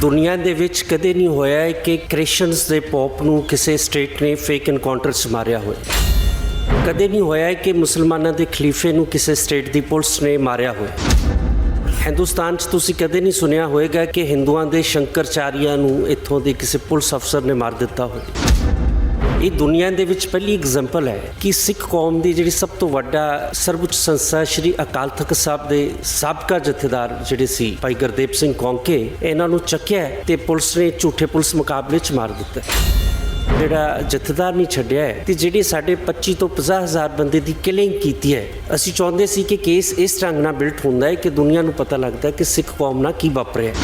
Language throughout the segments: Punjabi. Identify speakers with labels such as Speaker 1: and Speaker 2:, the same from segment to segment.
Speaker 1: ਦੁਨੀਆ ਦੇ ਵਿੱਚ ਕਦੇ ਨਹੀਂ ਹੋਇਆ ਹੈ ਕਿ ਕ੍ਰਿਸਚੀਅਨਸ ਦੇ ਪੋਪ ਨੂੰ ਕਿਸੇ ਸਟੇਟ ਨੇ ਫੇਕ ਐਨਕਾਊਂਟਰ 'ਚ ਮਾਰਿਆ ਹੋਵੇ। ਕਦੇ ਨਹੀਂ ਹੋਇਆ ਹੈ ਕਿ ਮੁਸਲਮਾਨਾਂ ਦੇ ਖਲੀਫੇ ਨੂੰ ਕਿਸੇ ਸਟੇਟ ਦੀ ਪੁਲਿਸ ਨੇ ਮਾਰਿਆ ਹੋਵੇ। ਹਿੰਦੁਸਤਾਨ 'ਚ ਤੁਸੀਂ ਕਦੇ ਨਹੀਂ ਸੁਣਿਆ ਹੋਵੇਗਾ ਕਿ ਹਿੰਦੂਆਂ ਦੇ ਸ਼ੰਕਰਚਾਰੀਆ ਨੂੰ ਇੱਥੋਂ ਦੇ ਕਿਸੇ ਪੁਲਿਸ ਅਫਸਰ ਨੇ ਮਾਰ ਦਿੱਤਾ ਹੋਵੇ। ਇਹ ਦੁਨੀਆ ਦੇ ਵਿੱਚ ਪਹਿਲੀ ਐਗਜ਼ਾਮਪਲ ਹੈ ਕਿ ਸਿੱਖ ਕੌਮ ਦੀ ਜਿਹੜੀ ਸਭ ਤੋਂ ਵੱਡਾ, ਸਰਵਉੱਚ ਸੰਸਥਾ ਸ੍ਰੀ ਅਕਾਲ ਤਖਤ ਸਾਹਿਬ ਦੇ ਸਾਬਕਾ ਜਥੇਦਾਰ ਜਿਹੜੇ ਸੀ ਭਾਈ ਗੁਰਦੇਵ ਸਿੰਘ ਕੌਂਕੇ, ਇਹਨਾਂ ਨੂੰ ਚੱਕਿਆ ਤੇ ਪੁਲਿਸ ਨੇ ਝੂਠੇ ਪੁਲਿਸ ਮੁਕਾਬਲੇ 'ਚ ਮਾਰ ਦਿੱਤਾ। ਜਿਹੜਾ ਜਥੇਦਾਰ ਨਹੀਂ ਛੱਡਿਆ ਹੈ ਤੇ ਜਿਹੜੇ ਸਾਡੇ 25 ਤੋਂ 50 ਹਜ਼ਾਰ ਬੰਦੇ ਦੀ ਕਿਲਿੰਗ ਕੀਤੀ ਹੈ, ਅਸੀਂ ਚਾਹੁੰਦੇ ਸੀ ਕਿ ਕੇਸ ਇਸ ਢੰਗ ਨਾਲ ਬਿਲਟ ਹੁੰਦਾ ਹੈ ਕਿ ਦੁਨੀਆ ਨੂੰ ਪਤਾ ਲੱਗਦਾ ਹੈ ਕਿ ਸਿੱਖ ਕੌਮ ਨਾਲ ਕੀ ਵਾਪਰਿਆ।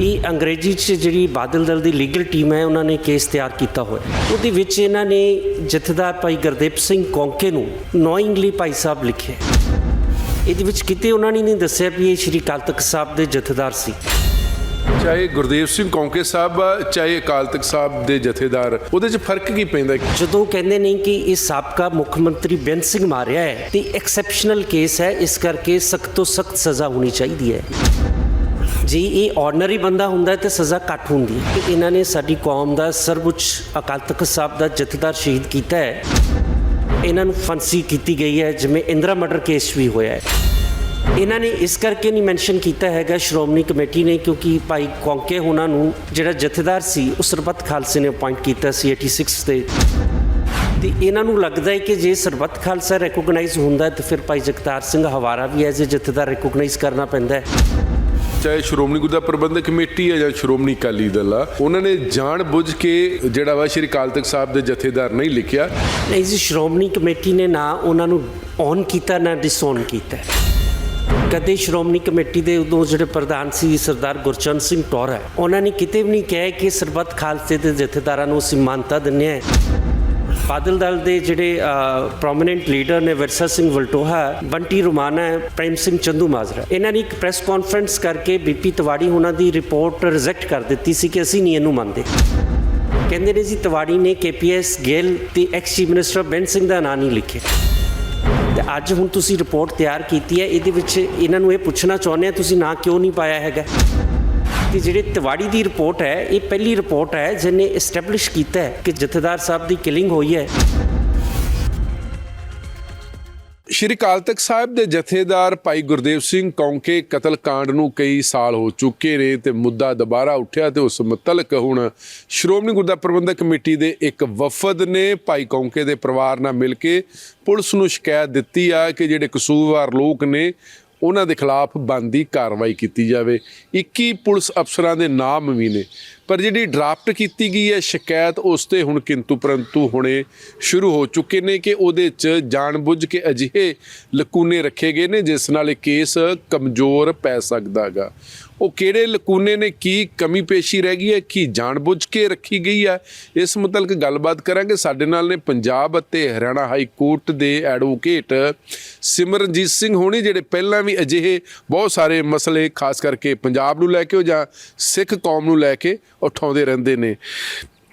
Speaker 1: ਇਹ ਅੰਗਰੇਜ਼ੀ 'ਚ ਜਿਹੜੀ ਬਾਦਲ ਦਲ ਦੀ ਲੀਗਲ ਟੀਮ ਹੈ ਉਹਨਾਂ ਨੇ ਕੇਸ ਤਿਆਰ ਕੀਤਾ ਹੋਇਆ ਉਹਦੇ ਵਿੱਚ ਇਹਨਾਂ ਨੇ ਜਥੇਦਾਰ ਭਾਈ ਗੁਰਦੀਪ ਸਿੰਘ ਕੌਂਕੇ ਨੂੰ ਨੋਇੰਗਲੀ ਭਾਈ ਸਾਹਿਬ ਲਿਖਿਆ ਇਹਦੇ ਵਿੱਚ ਕਿਤੇ ਉਹਨਾਂ ਨੇ ਨਹੀਂ ਦੱਸਿਆ ਵੀ ਇਹ ਸ਼੍ਰੀ ਅਕਾਲ ਤਖਤ ਸਾਹਿਬ ਦੇ ਜਥੇਦਾਰ ਸੀ।
Speaker 2: ਚਾਹੇ ਗੁਰਦੇਵ ਸਿੰਘ ਕੌਂਕੇ ਸਾਹਿਬ ਚਾਹੇ ਅਕਾਲ ਤਖਤ ਸਾਹਿਬ ਦੇ ਜਥੇਦਾਰ ਉਹਦੇ 'ਚ ਫ਼ਰਕ ਕੀ ਪੈਂਦਾ?
Speaker 1: ਜਦੋਂ ਕਹਿੰਦੇ ਨੇ ਕਿ ਇਹ ਸਾਬਕਾ ਮੁੱਖ ਮੰਤਰੀ ਬੇਅੰਤ ਸਿੰਘ ਮਾਰਿਆ ਹੈ ਤੇ ਐਕਸੈਪਸ਼ਨਲ ਕੇਸ ਹੈ ਇਸ ਕਰਕੇ ਸਖਤ ਤੋਂ ਸਖਤ ਸਜ਼ਾ ਹੋਣੀ ਚਾਹੀਦੀ ਹੈ। ਜੇ, ਇਹ ਆਰਡੀਨਰੀ ਬੰਦਾ ਹੁੰਦਾ ਹੈ ਤੇ ਸਜ਼ਾ ਘੱਟ ਹੁੰਦੀ ਹੈ। ਕਿ ਇਹਨਾਂ ਨੇ ਸਾਡੀ ਕੌਮ ਦਾ ਸਰਵਉੱਚ ਅਕਾਲ ਤਖਤ ਸਾਹਿਬ ਦਾ ਜਥੇਦਾਰ ਸ਼ਹੀਦ ਕੀਤਾ ਹੈ। ਇਹਨਾਂ ਨੂੰ ਫਾਂਸੀ ਕੀਤੀ ਗਈ ਹੈ, ਜਿਵੇਂ ਇੰਦਰਾ ਮਰਡਰ ਕੇਸ ਵੀ ਹੋਇਆ ਹੈ। ਇਹਨਾਂ ਨੇ ਇਸ ਕਰਕੇ ਨਹੀਂ ਮੈਂਸ਼ਨ ਕੀਤਾ ਹੈਗਾ, ਸ਼੍ਰੋਮਣੀ ਕਮੇਟੀ ਨੇ, ਕਿਉਂਕਿ ਭਾਈ ਕੌਂਕੇ ਉਹਨਾਂ ਨੂੰ ਜਿਹੜਾ ਜਥੇਦਾਰ ਸੀ, ਉਹ ਸਰਬੱਤ ਖਾਲਸੇ ਨੇ ਅਪਾਇੰਟ ਕੀਤਾ ਸੀ 86 ਤੇ। ਤੇ ਇਹਨਾਂ ਨੂੰ ਲੱਗਦਾ ਹੈ ਕਿ ਜੇ ਸਰਬੱਤ ਖਾਲਸਾ ਰੈਕੋਗਨਾਈਜ਼ ਹੁੰਦਾ ਤਾਂ ਫਿਰ ਭਾਈ ਜਗਤਾਰ ਸਿੰਘ ਹਵਾਰਾ ਵੀ ਐਜ਼ ਅ ਜਥੇਦਾਰ ਰੈਕੋਗਨਾਈਜ਼ ਕਰਨਾ ਪੈਂਦਾ ਹੈ।
Speaker 2: ਚਾਹੇ ਸ਼੍ਰੋਮਣੀ ਗੁਰਦਾ ਪ੍ਰਬੰਧਕ ਕਮੇਟੀ ਹੈ ਜਾਂ ਸ਼੍ਰੋਮਣੀ ਅਕਾਲੀ ਦਲ ਆ, ਉਹਨਾਂ ਨੇ ਜਾਣ ਬੁੱਝ ਕੇ ਜਿਹੜਾ ਵਾ ਸ਼੍ਰੀ ਅਕਾਲ ਤਖਤ ਸਾਹਿਬ ਦੇ ਜਥੇਦਾਰ ਨਹੀਂ ਲਿਖਿਆ।
Speaker 1: ਨਹੀਂ ਜੀ, ਸ਼੍ਰੋਮਣੀ ਕਮੇਟੀ ਨੇ ਨਾ ਉਹਨਾਂ ਨੂੰ ਔਨ ਕੀਤਾ, ਨਾ ਡਿਸਓਨ ਕੀਤਾ। ਕਦੇ ਸ਼੍ਰੋਮਣੀ ਕਮੇਟੀ ਦੇ ਉਦੋਂ ਜਿਹੜੇ ਪ੍ਰਧਾਨ ਸੀ ਸਰਦਾਰ ਗੁਰਚਰਨ ਸਿੰਘ ਟੋਰਾ ਉਹਨਾਂ ਨੇ ਕਿਤੇ ਵੀ ਨਹੀਂ ਕਿਹਾ ਕਿ ਸਰਬੱਤ ਖਾਲਸੇ ਦੇ ਜਥੇਦਾਰਾਂ ਨੂੰ ਅਸੀਂ ਮਾਨਤਾ ਦਿੰਦੇ ਹਾਂ। ਬਾਦਲ ਦਲ ਦੇ ਜਿਹੜੇ ਪ੍ਰੋਮਿਨੈਂਟ ਲੀਡਰ ਨੇ ਵਿਰਸਾ ਸਿੰਘ ਵਲਟੋਹਾ, ਬੰਟੀ ਰੁਮਾਨਾ ਪ੍ਰੇਮ ਸਿੰਘ ਚੰਦੂ ਮਾਜਰਾ। ਇਹਨਾਂ ਨੇ ਇੱਕ ਪ੍ਰੈਸ ਕਾਨਫਰੰਸ ਕਰਕੇ ਬੀਪੀ ਤਿਵਾੜੀ ਉਹਨਾਂ ਦੀ ਰਿਪੋਰਟ ਰਿਜੈਕਟ ਕਰ ਦਿੱਤੀ ਸੀ ਕਿ ਅਸੀਂ ਨਹੀਂ ਇਹਨੂੰ ਮੰਨਦੇ। ਕਹਿੰਦੇ ਨੇ ਜੀ ਤਿਵਾੜੀ ਨੇ ਕੇਪੀਐਸ ਗਿੱਲ ਤੇ ex chief minister Beant Singh ਦਾ ਨਾਂ ਨਹੀਂ ਲਿਖਿਆ। ਤੇ ਅੱਜ ਹੁਣ ਤੁਸੀਂ ਰਿਪੋਰਟ ਤਿਆਰ ਕੀਤੀ ਹੈ, ਇਹਦੇ ਵਿੱਚ ਇਹਨਾਂ ਨੂੰ ਇਹ ਪੁੱਛਣਾ ਚਾਹੁੰਦੇ ਆ, ਤੁਸੀਂ ਨਾਂ ਕਿਉਂ ਨਹੀਂ ਪਾਇਆ ਹੈਗਾ? ਕਿ ਜਿਹੜੇ ਤਿਵਾੜੀ ਦੀ ਰਿਪੋਰਟ ਹੈ, ਇਹ ਪਹਿਲੀ ਰਿਪੋਰਟ ਹੈ ਜਿਹਨੇ ਐਸਟੈਬਲਿਸ਼ ਕੀਤਾ ਹੈ ਕਿ ਜਥੇਦਾਰ ਸਾਹਿਬ ਦੀ ਕਿਲਿੰਗ ਹੋਈ ਹੈ।
Speaker 2: ਸ਼੍ਰੀ ਅਕਾਲ ਤਖਤ ਸਾਹਿਬ ਦੇ ਜਥੇਦਾਰ ਭਾਈ ਗੁਰਦੇਵ ਸਿੰਘ ਕੌਂਕੇ ਕਤਲकांड ਨੂੰ ਕਈ ਸਾਲ ਹੋ ਚੁੱਕੇ ਨੇ ਤੇ ਮੁੱਦਾ ਦੁਬਾਰਾ ਉੱਠਿਆ ਤੇ ਉਸ ਮੁਤਲਕ ਹੁਣ ਸ਼੍ਰੋਮਣੀ ਗੁਰਦਾ ਪ੍ਰਬੰਧਕ ਕਮੇਟੀ ਦੇ ਇੱਕ ਵਫਦ ਨੇ ਭਾਈ ਕੌਂਕੇ ਦੇ ਪਰਿਵਾਰ ਨਾਲ ਮਿਲ ਕੇ ਪੁਲਿਸ ਨੂੰ ਸ਼ਿਕਾਇਤ ਦਿੱਤੀ ਆ ਕਿ ਜਿਹੜੇ ਕਸੂਰਵਾਰ ਲੋਕ ਨੇ ਉਹਨਾਂ ਦੇ ਖਿਲਾਫ ਬੰਦੀ ਕਾਰਵਾਈ ਕੀਤੀ ਜਾਵੇ। 21 ਪੁਲਿਸ ਅਫਸਰਾਂ ਦੇ ਨਾਮ ਵੀ ਨੇ। ਪਰ ਜਿਹੜੀ ਡਰਾਫਟ ਕੀਤੀ ਗਈ ਹੈ, ਸ਼ਿਕਾਇਤ ਉਸ ਤੇ ਹੁਣ ਕਿੰਤੂ ਪਰੰਤੂ ਹੁਣੇ ਸ਼ੁਰੂ ਹੋ ਚੁੱਕੇ ਨੇ ਕਿ ਉਹਦੇ 'ਚ ਜਾਣਬੁੱਝ ਕੇ ਅਜਿਹੇ ਲਕੂਨੇ ਰੱਖੇ ਗਏ ਨੇ, ਜਿਸ ਨਾਲ ਇਹ ਕੇਸ ਕਮਜ਼ੋਰ ਪੈ ਸਕਦਾ ਹੈਗਾ। ਉਹ ਕਿਹੜੇ ਲਕੂਨੇ ਨੇ ਕੀ ਕਮੀ ਪੇਸ਼ੀ ਰਹਿ ਗਈ ਹੈ, ਕੀ ਜਾਣਬੁੱਝ ਕੇ ਰੱਖੀ ਗਈ ਹੈ? ਇਸ ਮੁਤਲਕ ਗੱਲਬਾਤ ਕਰਾਂਗੇ। ਸਾਡੇ ਨਾਲ ਨੇ ਪੰਜਾਬ ਅਤੇ ਹਰਿਆਣਾ ਹਾਈ ਕੋਰਟ ਦੇ ਐਡਵੋਕੇਟ ਸਿਮਰਨਜੀਤ ਸਿੰਘ ਹੋਣੀ, ਜਿਹੜੇ ਪਹਿਲਾਂ ਵੀ ਅਜਿਹੇ ਬਹੁਤ ਸਾਰੇ ਮਸਲੇ, ਖਾਸ ਕਰਕੇ ਪੰਜਾਬ ਨੂੰ ਲੈ ਕੇ ਉਹ ਜਾਂ ਸਿੱਖ ਕੌਮ ਨੂੰ ਲੈ ਕੇ ਉਠਾਉਂਦੇ ਰਹਿੰਦੇ ਨੇ।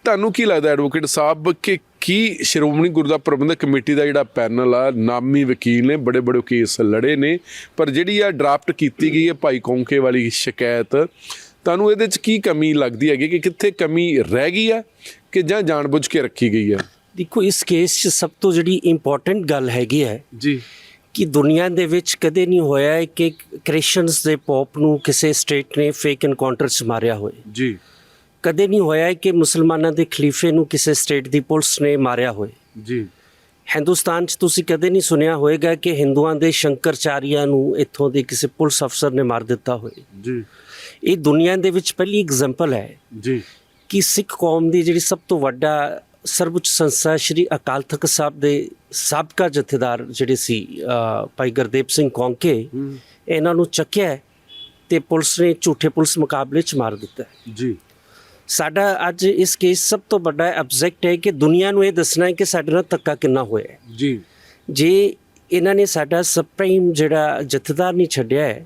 Speaker 2: ਤੁਹਾਨੂੰ ਕੀ ਲੱਗਦਾ ਐਡਵੋਕੇਟ ਸਾਹਿਬ ਕਿ ਕੀ ਸ਼੍ਰੋਮਣੀ ਗੁਰਦਾ ਪ੍ਰਬੰਧਕ ਕਮੇਟੀ ਦਾ ਜਿਹੜਾ ਪੈਨਲ ਆ ਨਾਮੀ ਵਕੀਲ ਨੇ ਬੜੇ ਬੜੇ ਕੇਸ ਲੜੇ ਨੇ ਪਰ ਜਿਹੜੀ ਆ ਡਰਾਫਟ ਕੀਤੀ ਗਈ ਹੈ ਭਾਈ ਕੌਂਕੇ ਵਾਲੀ ਸ਼ਿਕਾਇਤ ਤੁਹਾਨੂੰ ਇਹਦੇ ਚ ਕੀ ਕਮੀ ਲੱਗਦੀ ਹੈਗੀ ਕਿ ਕਿੱਥੇ ਕਮੀ ਰਹਿ ਗਈ ਆ ਕਿ ਜਾਂ ਜਾਣਬੁੱਝ ਕੇ ਰੱਖੀ ਗਈ ਆ?
Speaker 1: ਦੇਖੋ ਇਸ ਕੇਸ 'ਚ ਸਭ ਤੋਂ ਜਿਹੜੀ ਇੰਪੋਰਟੈਂਟ ਗੱਲ ਹੈਗੀ ਹੈ
Speaker 2: ਜੀ।
Speaker 1: ਕਿ ਦੁਨੀਆ ਦੇ ਵਿੱਚ ਕਦੇ ਨਹੀਂ ਹੋਇਆ ਕਿ ਕ੍ਰਿਸਚੀਅਨਸ ਦੇ ਪੋਪ ਨੂੰ ਕਿਸੇ ਸਟੇਟ ਨੇ ਫੇਕ ਐਨਕਾਊਂਟਰ 'ਚ ਮਾਰਿਆ ਹੋਵੇ
Speaker 2: ਜੀ।
Speaker 1: ਕਦੇ ਨਹੀਂ ਹੋਇਆ ਹੈ ਕਿ ਮੁਸਲਮਾਨਾਂ ਦੇ ਖਲੀਫੇ ਨੂੰ ਕਿਸੇ ਸਟੇਟ ਦੀ ਪੁਲਿਸ ਨੇ ਮਾਰਿਆ ਹੋਵੇ।
Speaker 2: ਜੀ।
Speaker 1: ਹਿੰਦੁਸਤਾਨ 'ਚ ਤੁਸੀਂ ਕਦੇ ਨਹੀਂ ਸੁਣਿਆ ਹੋਵੇਗਾ ਕਿ ਹਿੰਦੂਆਂ ਦੇ ਸ਼ੰਕਰਚਾਰੀਆ ਨੂੰ ਇੱਥੋਂ ਦੇ ਕਿਸੇ ਪੁਲਿਸ ਅਫਸਰ ਨੇ ਮਾਰ ਦਿੱਤਾ ਹੋਵੇ।
Speaker 2: ਜੀ।
Speaker 1: ਇਹ ਦੁਨੀਆ ਦੇ ਵਿੱਚ ਪਹਿਲੀ ਐਗਜ਼ਾਮਪਲ ਹੈ
Speaker 2: ਜੀ।
Speaker 1: ਕਿ ਸਿੱਖ ਕੌਮ ਦੀ ਜਿਹੜੀ ਸਭ ਤੋਂ ਵੱਡਾ ਸਰਵਉੱਚ ਸੰਸਥਾ ਸ੍ਰੀ ਅਕਾਲ ਤਖਤ ਸਾਹਿਬ ਦੇ ਸਾਬਕਾ ਜਥੇਦਾਰ ਜਿਹੜੇ ਸੀ ਭਾਈ ਗੁਰਦੇਵ ਸਿੰਘ ਕੌਂਕੇ ਇਹਨਾਂ ਨੂੰ ਚੱਕਿਆ ਤੇ ਪੁਲਿਸ ਨੇ ਝੂਠੇ ਪੁਲਿਸ ਮੁਕਾਬਲੇ 'ਚ ਮਾਰ ਦਿੱਤਾ।
Speaker 2: ਜੀ।
Speaker 1: ਸਾਡਾ ਅੱਜ ਇਸ ਕੇਸ ਸਭ ਤੋਂ ਵੱਡਾ ਆਬਜੈਕਟ ਹੈ ਕਿ ਦੁਨੀਆ ਨੂੰ ਇਹ ਦੱਸਣਾ ਹੈ ਕਿ ਸਾਡੇ ਨਾਲ ਧੱਕਾ ਕਿੰਨਾ ਹੋਇਆ ਹੈ।
Speaker 2: ਜੀ।
Speaker 1: ਜੇ ਇਹਨਾਂ ਨੇ ਸਾਡਾ ਸੁਪਰੀਮ ਜਿਹੜਾ ਜਥੇਦਾਰ ਨਹੀਂ ਛੱਡਿਆ ਹੈ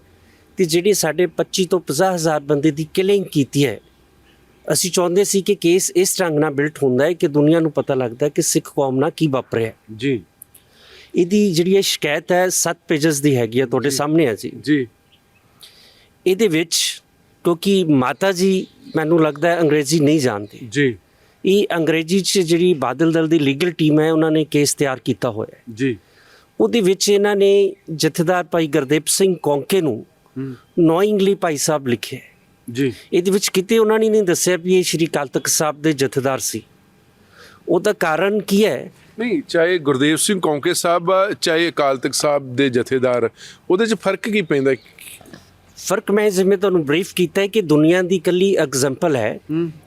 Speaker 1: ਤੇ ਜਿਹੜੀ ਸਾਡੇ 25 ਤੋਂ 50 ਹਜ਼ਾਰ ਬੰਦੇ ਦੀ ਕਿਲਿੰਗ ਕੀਤੀ ਹੈ ਅਸੀਂ ਚਾਹੁੰਦੇ ਸੀ ਕਿ ਕੇਸ ਇਸ ਢੰਗ ਨਾਲ ਬਿਲਟ ਹੁੰਦਾ ਹੈ ਕਿ ਦੁਨੀਆ ਨੂੰ ਪਤਾ ਲੱਗਦਾ ਕਿ ਸਿੱਖ ਕੌਮ ਨਾਲ ਕੀ ਵਾਪਰਿਆ।
Speaker 2: ਜੀ।
Speaker 1: ਇਹਦੀ ਜਿਹੜੀ ਇਹ ਸ਼ਿਕਾਇਤ ਹੈ 7 ਪੇजेस ਦੀ ਹੈਗੀ ਹੈ ਤੁਹਾਡੇ ਸਾਹਮਣੇ ਹੈ ਜੀ।
Speaker 2: ਜੀ।
Speaker 1: ਇਹਦੇ ਵਿੱਚ ਕਿਉਂਕਿ ਮਾਤਾ ਜੀ ਮੈਨੂੰ ਲੱਗਦਾ ਹੈ ਅੰਗਰੇਜ਼ੀ ਨਹੀਂ ਜਾਣਦੇ।
Speaker 2: ਜੀ।
Speaker 1: ਇਹ ਅੰਗਰੇਜ਼ੀ 'ਚ ਜਿਹੜੀ ਬਾਦਲ ਦਲ ਦੀ ਲੀਗਲ ਟੀਮ ਹੈ ਉਹਨਾਂ ਨੇ ਕੇਸ ਤਿਆਰ ਕੀਤਾ ਹੋਇਆ ਹੈ।
Speaker 2: ਜੀ।
Speaker 1: ਉਹਦੇ ਵਿੱਚ ਇਹਨਾਂ ਨੇ ਜਥੇਦਾਰ ਭਾਈ ਗੁਰਦੀਪ ਸਿੰਘ ਕੌਂਕੇ ਨੂੰ ਨੋਇੰਗਲੀ ਭਾਈ ਸਾਹਿਬ ਲਿਖਿਆ।
Speaker 2: ਜੀ।
Speaker 1: ਇਹਦੇ ਵਿੱਚ ਕਿਤੇ ਉਹਨਾਂ ਨੇ ਨਹੀਂ ਦੱਸਿਆ ਵੀ ਇਹ ਸ਼੍ਰੀ ਅਕਾਲ ਤਖਤ ਸਾਹਿਬ ਦੇ ਜਥੇਦਾਰ ਸੀ। ਉਹਦਾ ਕਾਰਨ ਕੀ ਹੈ?
Speaker 2: ਨਹੀਂ ਚਾਹੇ ਗੁਰਦੇਵ ਸਿੰਘ ਕੌਂਕੇ ਸਾਹਿਬ ਚਾਹੇ ਅਕਾਲ ਤਖਤ ਸਾਹਿਬ ਦੇ ਜਥੇਦਾਰ ਉਹਦੇ 'ਚ ਫ਼ਰਕ ਕੀ ਪੈਂਦਾ?
Speaker 1: ਫ਼ਰਕ ਮੈਂ ਜਿਵੇਂ ਤੁਹਾਨੂੰ ਬਰੀਫ ਕੀਤਾ ਹੈ ਕਿ ਦੁਨੀਆ ਦੀ ਇਕੱਲੀ ਐਗਜ਼ਾਮਪਲ ਹੈ